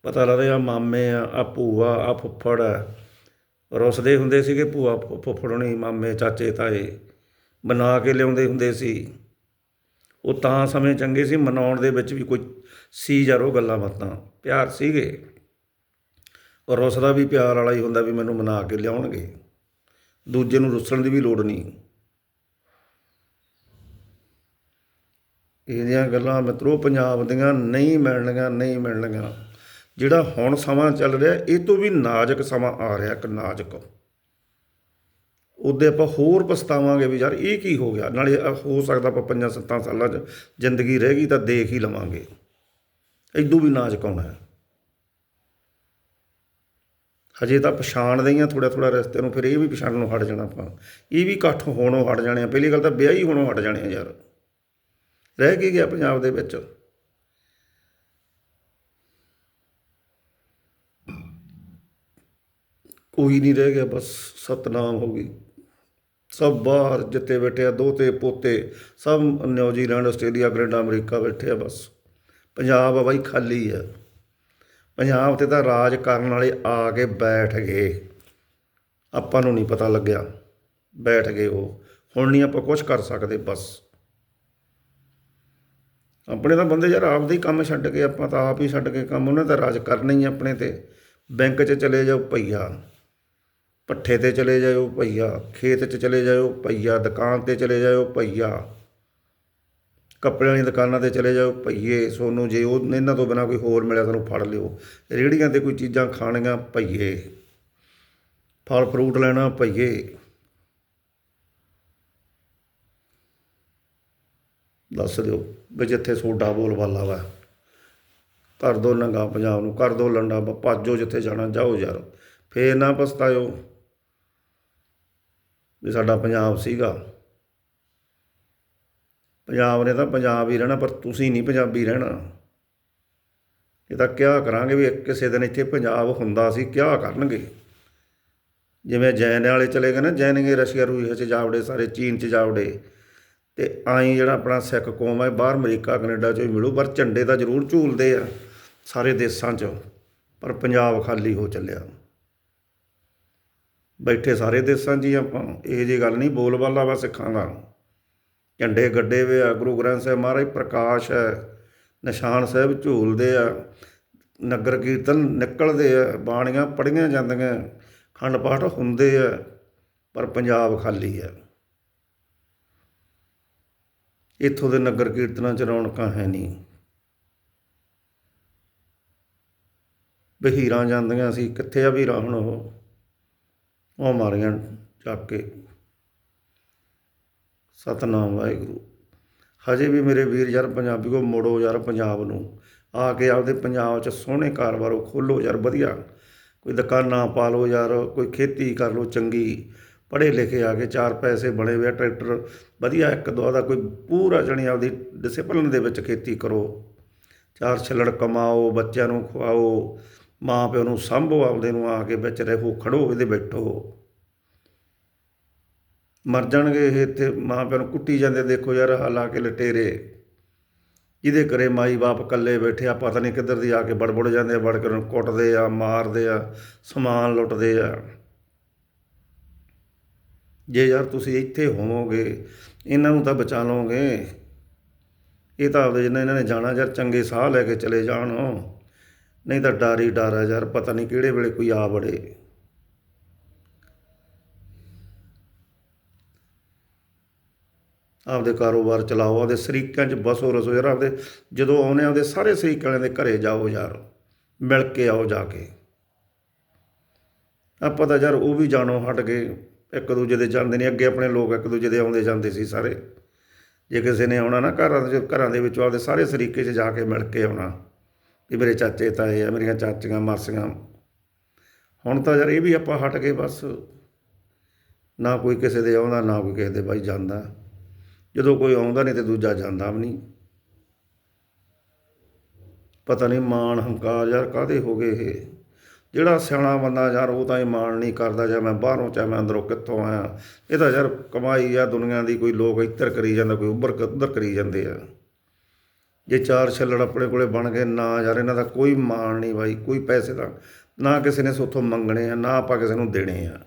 ਪਤਾ ਲੱਗਦਾ ਆ ਮਾਮੇ ਆ ਆ ਭੂਆ, ਆ ਫੁੱਫੜ ਆ। ਰੁੱਸਦੇ ਹੁੰਦੇ ਸੀਗੇ ਭੂਆ ਫੁ- ਫੁੱਫੜਣੀ ਮਾਮੇ, ਚਾਚੇ, ਤਾਏ। ਬਣਾ ਕੇ ਲਿਆਉਂਦੇ ਹੁੰਦੇ ਸੀ। ਉਹ ਤਾਂ ਸਮੇਂ ਚੰਗੇ ਸੀ, ਮਨਾਉਣ ਦੇ ਵਿੱਚ ਵੀ ਕੋਈ ਸੀ ਯਾਰ ਉਹ ਗੱਲਾਂ ਬਾਤਾਂ। ਪਿਆਰ ਸੀਗੇ। ਔਰ ਰੁੱਸਦਾ ਵੀ ਪਿਆਰ ਵਾਲਾ ਹੀ ਹੁੰਦਾ ਵੀ ਮੈਨੂੰ ਮਨਾ ਕੇ ਲਿਆਉਣਗੇ। ਦੂਜੇ ਨੂੰ ਰੁੱਸਣ ਦੀ ਵੀ ਲੋੜ ਨਹੀਂ। ਇਹਦੀਆਂ ਗੱਲਾਂ ਮਿੱਤਰੋ ਪੰਜਾਬ ਦੀਆਂ ਨਹੀਂ ਮਿਲਣਗੀਆਂ ਨਹੀਂ ਮਿਲਣਗੀਆਂ। ਜਿਹੜਾ ਹੁਣ ਸਮਾਂ ਚੱਲ ਰਿਹਾ, ਇਹ ਤੋਂ ਵੀ ਨਾਜ਼ੁਕ ਸਮਾਂ ਆ ਰਿਹਾ, ਇੱਕ ਨਾਜ਼ੁਕ। ਉਹਦੇ ਆਪਾਂ ਹੋਰ ਪਛਤਾਵਾਂਗੇ ਵੀ ਯਾਰ ਇਹ ਕੀ ਹੋ ਗਿਆ? ਨਾਲੇ ਹੋ ਸਕਦਾ ਆਪਾਂ ਪੰਜਾਂ ਸੱਤਾਂ ਸਾਲਾਂ 'ਚ ਜ਼ਿੰਦਗੀ ਰਹਿ ਗਈ ਤਾਂ ਦੇਖ ਹੀ ਲਵਾਂਗੇ। ਇਦੋਂ ਵੀ ਨਾਜ਼ੁਕ ਆਉਣਾ ਹੈ। ਹਜੇ ਤਾਂ ਪਛਾਣਦੇ ਹੀ ਆ ਥੋੜਾ ਥੋੜਾ ਰਸਤੇ ਨੂੰ, ਫਿਰ ਇਹ ਵੀ ਪਛਾਣਨ ਨੂੰ ਹਟ ਜਾਣਾ ਆਪਾਂ। ਇਹ ਵੀ ਇਕੱਠ ਹੋਣੋਂ ਹਟ ਜਾਣੇ ਆ। ਪਹਿਲੀ ਗੱਲ ਤਾਂ ਵਿਆਹ ਹੀ ਹੋਣੋਂ ਹਟ ਜਾਣੇ ਆ ਯਾਰ। ਰਹਿ ਕੀ ਗਿਆ ਪੰਜਾਬ ਦੇ ਵਿੱਚ? ਕੋਈ ਨਹੀਂ ਰਹਿ ਗਿਆ, ਬਸ ਸਤਨਾਮ ਹੋ ਗਈ। ਸਭ ਬਾਹਰ ਜਿੱਤੇ ਬੈਠੇ ਆ, ਦੋਤੇ, ਪੋਤੇ, ਸਭ ਨਿਊਜ਼ੀਲੈਂਡ ਆਸਟ੍ਰੇਲੀਆ, ਕੈਨੇਡਾ, ਅਮਰੀਕਾ ਬੈਠੇ ਆ ਬਸ। ਪੰਜਾਬ ਆ ਬਾਈ ਖਾਲੀ ਆ। ਪੰਜਾਬ ਤੇ ਤਾਂ ਰਾਜ ਕਰਨ ਵਾਲੇ ਆ ਕੇ ਬੈਠ ਗਏ। ਆਪਾਂ ਨੂੰ ਨਹੀਂ ਪਤਾ ਲੱਗਿਆ। ਬੈਠ ਗਏ ਉਹ। ਹੁਣ ਨਹੀਂ ਆਪਾਂ ਕੁਝ ਕਰ ਸਕਦੇ, ਬਸ। ਆਪਣੇ ਤਾਂ ਬੰਦੇ ਯਾਰ ਆਪਦੇ ਹੀ ਕੰਮ ਛੱਡ ਕੇ, ਆਪਾਂ ਤਾਂ ਆਪ ਹੀ ਛੱਡ ਕੇ ਕੰਮ, ਉਹਨਾਂ ਦਾ ਰਾਜ ਕਰਨਾ ਹੀ ਆਪਣੇ ਤੇ। ਬੈਂਕ 'ਚ ਚਲੇ ਜਾਓ ਭਈਆ ਪੱਠੇ ਤੇ ਚਲੇ ਜਾਓ ਭਈਆ, ਖੇਤ 'ਚ ਚਲੇ ਜਾਓ ਭਈਆ, ਦੁਕਾਨ ਤੇ ਚਲੇ ਜਾਓ ਭਈਆ, ਕੱਪੜੇ ਵਾਲੀਆਂ ਦੁਕਾਨਾਂ ਤੇ ਚਲੇ ਜਾਓ ਭਈਏ, ਸੋਨੂੰ ਜੇ ਉਹ, ਇਹਨਾਂ ਤੋਂ ਬਿਨਾ ਕੋਈ ਹੋਰ ਮਿਲਿਆ ਤੁਹਾਨੂੰ ਫੜ ਲਿਓ। ਰੇਹੜੀਆਂ ਤੇ ਕੋਈ ਚੀਜ਼ਾਂ ਖਾਣੀਆਂ ਭਈਏ, ਫਲ ਫਰੂਟ ਲੈਣਾ ਭਈਏ। ਦੱਸ ਦਿਓ। ਵੀ ਜਿੱਥੇ ਸੋਡਾ ਬੋਲਬਾਲਾ ਵਾ। ਕਰ ਦੋ ਨੰਗਾ ਪੰਜਾਬ ਨੂੰ ਕਰ ਦੋ ਲੰਡਾ ਬ- ਭਾਜੋ ਜਿੱਥੇ ਜਾਣਾ, ਜਾਓ ਯਾਰ। ਫੇਰ ਨਾ ਪਛਤਾਇਓ ਵੀ ਸਾਡਾ ਪੰਜਾਬ ਸੀਗਾ। ਪੰਜਾਬ ਨੇ ਤਾਂ ਪੰਜਾਬ ਹੀ ਰਹਿਣਾ, ਪਰ ਤੁਸੀਂ ਨਹੀਂ ਪੰਜਾਬੀ ਰਹਿਣਾ। ਇਹ ਤਾਂ ਕਿਆ ਕਰਾਂਗੇ ਵੀ ਕਿਸੇ ਦਿਨ ਇੱਥੇ ਪੰਜਾਬ ਹੁੰਦਾ ਸੀ, ਕਿਆ ਕਰਨਗੇ? ਜਿਵੇਂ ਜੈਨ ਵਾਲੇ ਚਲੇ ਗਏ ਨਾ ਜੈਨਗੇ ਰਸ਼ੀਆ ਰੂਸ 'ਚ ਜਾਵੜੇ, ਸਾਰੇ ਚੀਨ 'ਚ ਜਾਵੜੇ। ਤੇ ਆਈ ਜਿਹੜਾ ਆਪਣਾ ਸਿੱਖ ਕੌਮ ਹੈ ਬਾਹਰ ਅਮਰੀਕਾ, ਕੈਨੇਡਾ 'ਚੋਂ ਹੀ ਮਿਲੂ, ਪਰ ਝੰਡੇ ਤਾਂ ਜ਼ਰੂਰ ਝੂਲਦੇ ਆ ਸਾਰੇ ਦੇਸ਼ਾਂ 'ਚ, ਪਰ ਪੰਜਾਬ ਖਾਲੀ ਹੋ ਚੱਲਿਆ। ਬੈਠੇ ਸਾਰੇ ਦੇਸ਼ਾਂ 'ਚ ਹੀ ਆਪਾਂ, ਇਹ ਜੀ ਗੱਲ ਨਹੀਂ, ਬੋਲਬਾਲਾ ਵਾ ਸਿੱਖਾਂ ਦਾ ਝੰਡੇ ਗੱਡੇ ਵੇ ਆ, ਗੁਰੂ ਗ੍ਰੰਥ ਸਾਹਿਬ ਮਹਾਰਾਜ, ਪ੍ਰਕਾਸ਼ ਹੈ, ਨਿਸ਼ਾਨ ਸਾਹਿਬ ਝੂਲਦੇ ਆ, ਨਗਰ ਕੀਰਤਨ ਨਿਕਲਦੇ ਆ, ਬਾਣੀਆਂ ਪੜੀਆਂ ਜਾਂਦੀਆਂ, ਖੰਡ ਪਾਠ ਹੁੰਦੇ ਆ, ਪਰ ਪੰਜਾਬ ਖਾਲੀ ਹੈ ਇੱਥੋਂ ਦੇ ਨਗਰ ਕੀਰਤਨਾਂ 'ਚ ਰੌਣਕਾਂ ਹੈ ਨਹੀਂ। ਬਹੀਰਾਂ ਜਾਂਦੀਆਂ ਸੀ, ਕਿੱਥੇ ਆ ਵੀਰਾਂ ਹੁਣ ਉਹ? ਉਹ ਮਾਰੀਆਂ ਚੱਕ ਕੇ। ਸਤਨਾਮ ਵਾਹਿਗੁਰੂ। ਹਜੇ ਵੀ ਮੇਰੇ ਵੀਰ ਯਾਰ ਪੰਜਾਬੀ ਕੋ ਮੋੜੋ ਯਾਰ ਪੰਜਾਬ ਨੂੰ। ਆ ਕੇ ਆਪਦੇ ਪੰਜਾਬ 'ਚ ਸੋਹਣੇ ਕਾਰੋਬਾਰੋ ਖੋਲੋ ਯਾਰ, ਵਧੀਆ। ਕੋਈ ਦੁਕਾਨਾਂ ਪਾ ਲਓ ਯਾਰ, ਕੋਈ ਖੇਤੀ ਕਰ ਲਓ ਚੰਗੀ। ਪੜ੍ਹੇ ਲਿਖੇ ਆ ਕੇ ਚਾਰ ਪੈਸੇ ਬਣੇ ਹੋਏ ਆ, ਟਰੈਕਟਰ ਵਧੀਆ ਇੱਕ ਦੋ ਦਾ ਕੋਈ ਪੂਰਾ ਜਣੀ ਆਪਦੀ ਡਿਸਪਲਿਨ ਦੇ ਵਿੱਚ ਖੇਤੀ ਕਰੋ। ਚਾਰ ਛੱਲੜ ਕਮਾਓ ਬੱਚਿਆਂ ਨੂੰ ਖਵਾਓ ਮਾਂ ਪਿਓ ਨੂੰ ਸੰਭੋ ਆਪਦੇ ਨੂੰ ਆ ਕੇ ਵਿੱਚ ਰਹੋ ਖੜੋ ਇਹਦੇ ਬੈਠੋ। ਮਰ ਜਾਣਗੇ ਇਹ ਇੱਥੇ ਮਾਂ ਪਿਓ ਨੂੰ ਕੁੱਟੀ ਜਾਂਦੇ ਦੇਖੋ ਯਾਰ ਹਾਲਾ ਕੇ ਲਟੇਰੇ। ਜਿਹਦੇ ਕਰੇ ਮਾਈ ਬਾਪ ਇਕੱਲੇ ਬੈਠੇ ਆ ਪਤਾ ਨਹੀਂ ਕਿੱਧਰ ਦੀ ਆ ਕੇ ਬੜਬੜ ਜਾਂਦੇ ਆ ਵੜ ਕੇ ਉਹਨੂੰ ਕੁੱਟਦੇ ਆ ਮਾਰਦੇ ਆ ਸਮਾਨ ਲੁੱਟਦੇ ਆ। ਜੇ ਯਾਰ ਤੁਸੀਂ ਇੱਥੇ ਹੋਵੋਗੇ, ਇਹਨਾਂ ਨੂੰ ਤਾਂ ਬਚਾ ਲਓਗੇ। ਇਹ ਤਾਂ ਆਪਦੇ ਜਿੰਨਾ ਇਹਨਾਂ ਨੇ ਜਾਣਾ, ਯਾਰ ਚੰਗੇ ਸਾਹ ਲੈ ਕੇ ਚਲੇ ਜਾਣ। ਨਹੀਂ ਤਾਂ ਡਰ ਹੀ ਡਰ ਆ ਯਾਰ, ਪਤਾ ਨਹੀਂ ਕਿਹੜੇ ਵੇਲੇ ਕੋਈ ਆ ਬੜੇ ਆਪਦੇ ਕਾਰੋਬਾਰ ਚਲਾਓ, ਆਪਦੇ ਸਰੀਕਾਂ 'ਚ ਬਸੋ ਰਸੋ ਯਾਰ, ਆਪਦੇ ਜਦੋਂ ਆਉਨੇ ਆਪਦੇ ਸਾਰੇ ਸਰੀਕਾਂ ਵਾਲਿਆਂ ਦੇ ਘਰੇ ਜਾਓ ਯਾਰ, ਮਿਲ ਕੇ ਆਓ ਜਾ ਕੇ। ਆਪਾਂ ਤਾਂ ਯਾਰ ਉਹ ਵੀ ਜਾਣੋ ਹਟ ਗਏ। ਇੱਕ ਦੂਜੇ ਦੇ ਜਾਂਦੇ ਨਹੀਂ, ਅੱਗੇ ਆਪਣੇ ਲੋਕ ਇੱਕ ਦੂਜੇ ਦੇ ਆਉਂਦੇ ਜਾਂਦੇ ਸੀ ਸਾਰੇ। ਜੇ ਕਿਸੇ ਨੇ ਆਉਣਾ ਨਾ ਘਰਾਂ ਦੇ ਘਰਾਂ ਦੇ ਵਿੱਚੋਂ ਆਪਦੇ ਸਾਰੇ ਸਰੀਕੇ 'ਚ ਜਾ ਕੇ ਮਿਲ ਕੇ ਆਉਣਾ, ਵੀ ਮੇਰੇ ਚਾਚੇ, ਤਾਏ ਆ, ਮੇਰੀਆਂ ਚਾਚੀਆਂ, ਮਾਸੀਆਂ। ਹੁਣ ਤਾਂ ਯਾਰ ਇਹ ਵੀ ਆਪਾਂ ਹਟ ਗਏ ਬਸ। ਨਾ ਕੋਈ ਕਿਸੇ ਦੇ ਆਉਂਦਾ, ਨਾ ਕੋਈ ਕਿਸੇ ਦੇ ਬਾਈ ਜਾਂਦਾ। ਜਦੋਂ ਕੋਈ ਆਉਂਦਾ ਨਹੀਂ ਤੇ ਦੂਜਾ ਜਾਂਦਾ ਵੀ ਨਹੀਂ। ਪਤਾ ਨਹੀਂ ਮਾਣ ਹੰਕਾਰ ਯਾਰ ਕਾਦੇ ਹੋ ਗਏ ਇਹ? ਜਿਹੜਾ ਸਿਆਣਾ ਬੰਦਾ ਯਾਰ ਉਹ ਤਾਂ ਇਹ ਮਾਣ ਨਹੀਂ ਕਰਦਾ ਜਾਂ ਮੈਂ ਬਾਹਰੋਂ, ਚਾਹੇ ਮੈਂ ਅੰਦਰੋਂ ਕਿੱਥੋਂ ਆਇਆ। ਇਹ ਤਾਂ ਯਾਰ ਕਮਾਈ ਆ, ਦੁਨੀਆ ਦੀ ਕੋਈ ਲੋਕ ਇੱਧਰ ਕਰੀ ਜਾਂਦਾ, ਕੋਈ ਉੱਭਰ ਉੱਧਰ ਕਰੀ ਜਾਂਦੇ ਆ। ਜੇ ਚਾਰ ਛੱਲੜ ਆਪਣੇ ਕੋਲੇ ਬਣ ਗਏ, ਨਾ ਯਾਰ ਇਹਨਾਂ ਦਾ ਕੋਈ ਮਾਣ ਨਹੀਂ ਬਾਈ, ਕੋਈ ਪੈਸੇ ਦਾ। ਨਾ ਕਿਸੇ ਨੇ ਸੋਥੋਂ ਮੰਗਣੇ ਆ, ਨਾ ਆਪਾਂ ਕਿਸੇ ਨੂੰ ਦੇਣੇ ਆ।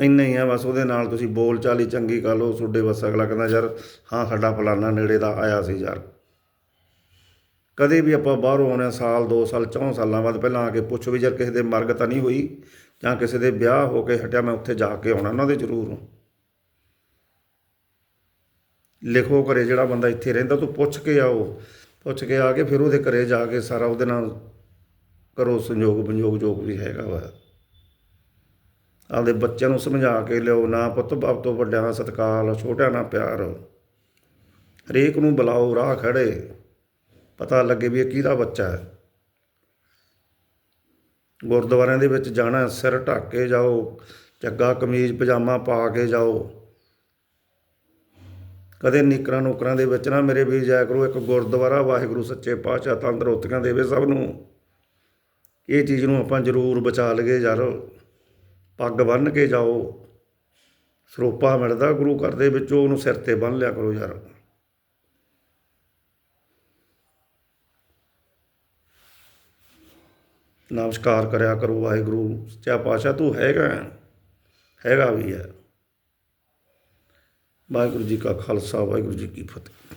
ਇੰਨਾ ਹੀ ਆ, ਬਸ ਉਹਦੇ ਨਾਲ ਤੁਸੀਂ ਬੋਲ ਚਾਲੀ ਚੰਗੀ ਕਰ ਲਓ, ਤੁਹਾਡੇ ਬਸ ਅਗਲਾ ਕਹਿੰਦਾ, ਯਾਰ, ਹਾਂ, ਸਾਡਾ ਫਲਾਨਾ ਨੇੜੇ ਦਾ ਆਇਆ ਸੀ ਯਾਰ। ਕਦੇ ਵੀ ਆਪਾਂ ਬਾਹਰੋਂ ਆਉਣੇ ਸਾਲ 2 ਸਾਲ 4 ਸਾਲਾਂ ਬਾਅਦ ਪਹਿਲਾਂ ਆ ਕੇ ਪੁੱਛੋ ਵੀ ਯਾਰ ਕਿਸੇ ਦੇ ਮਰਗ ਤਾਂ ਨਹੀਂ ਹੋਈ ਜਾਂ ਕਿਸੇ ਦੇ ਵਿਆਹ ਹੋ ਕੇ ਹਟਿਆ, ਮੈਂ ਉੱਥੇ ਜਾ ਕੇ ਆਉਣਾ, ਉਹਨਾਂ ਦੇ ਜ਼ਰੂਰ ਲਿਖੋ ਘਰੇ ਜਿਹੜਾ ਬੰਦਾ ਇੱਥੇ ਰਹਿੰਦਾ, ਤੂੰ ਪੁੱਛ ਕੇ ਆਓ। ਪੁੱਛ ਕੇ ਆ ਕੇ ਫਿਰ ਉਹਦੇ ਘਰੇ ਜਾ ਕੇ ਸਾਰਾ ਉਹਦੇ ਨਾਲ ਕਰੋ ਸੰਯੋਗ ਬੰਯੋਗ ਜੋ ਵੀ ਹੈਗਾ ਵਾ। ਆਪਦੇ ਬੱਚਿਆਂ ਨੂੰ ਸਮਝਾ ਕੇ ਲਿਓ ਨਾ ਪੁੱਤ ਬਾਪ ਤੋਂ ਵੱਡਿਆਂ ਦਾ ਸਤਿਕਾਰ, ਛੋਟਿਆਂ ਨਾਲ ਪਿਆਰ। ਹਰੇਕ ਨੂੰ ਬੁਲਾਓ, ਰਾਹ ਖੜੇ ਪਤਾ ਲੱਗੇ ਵੀ ਇਹ ਕਿਹਦਾ ਬੱਚਾ ਹੈ। ਗੁਰਦੁਆਰਿਆਂ ਦੇ ਵਿੱਚ ਜਾਣਾ ਸਿਰ ਢੱਕ ਕੇ ਜਾਓ ਚੱਗਾ ਕਮੀਜ਼, ਪਜਾਮਾ ਪਾ ਕੇ ਜਾਓ। ਕਦੇ ਨਿਕਰਾਂ ਨੁਕਰਾਂ ਦੇ ਵਿੱਚ ਨਾ ਮੇਰੇ ਵੀ ਜਾਇਆ ਕਰੋ, ਇੱਕ ਗੁਰਦੁਆਰਾ ਵਾਹਿਗੁਰੂ ਸੱਚੇ ਪਾਤਸ਼ਾਹ ਤੰਦਰੁਸਤੀਆਂ ਦੇਵੇ ਸਭ ਨੂੰ। ਇਹ ਚੀਜ਼ ਨੂੰ ਆਪਾਂ ਜ਼ਰੂਰ ਬਚਾ ਲਈਏ ਯਾਰ। ਪੱਗ ਬੰਨ੍ਹ ਕੇ ਜਾਓ। ਸਰੋਪਾ ਮਿਲਦਾ ਗੁਰੂ ਘਰ ਦੇ ਵਿੱਚੋਂ, ਉਹਨੂੰ ਸਿਰ ਤੇ ਬੰਨ੍ਹ ਲਿਆ ਕਰੋ ਯਾਰ। ਨਮਸਕਾਰ ਕਰਿਆ ਕਰੋ, ਵਾਹਿਗੁਰੂ, ਸੱਚਾ ਪਾਤਸ਼ਾਹ ਤੂੰ ਹੈਗਾ ਹੈ। ਹੈਗਾ ਵੀ ਹੈ ਵਾਹਿਗੁਰੂ ਜੀ ਕਾ ਖਾਲਸਾ, ਵਾਹਿਗੁਰੂ ਜੀ ਕੀ ਫਤਿਹ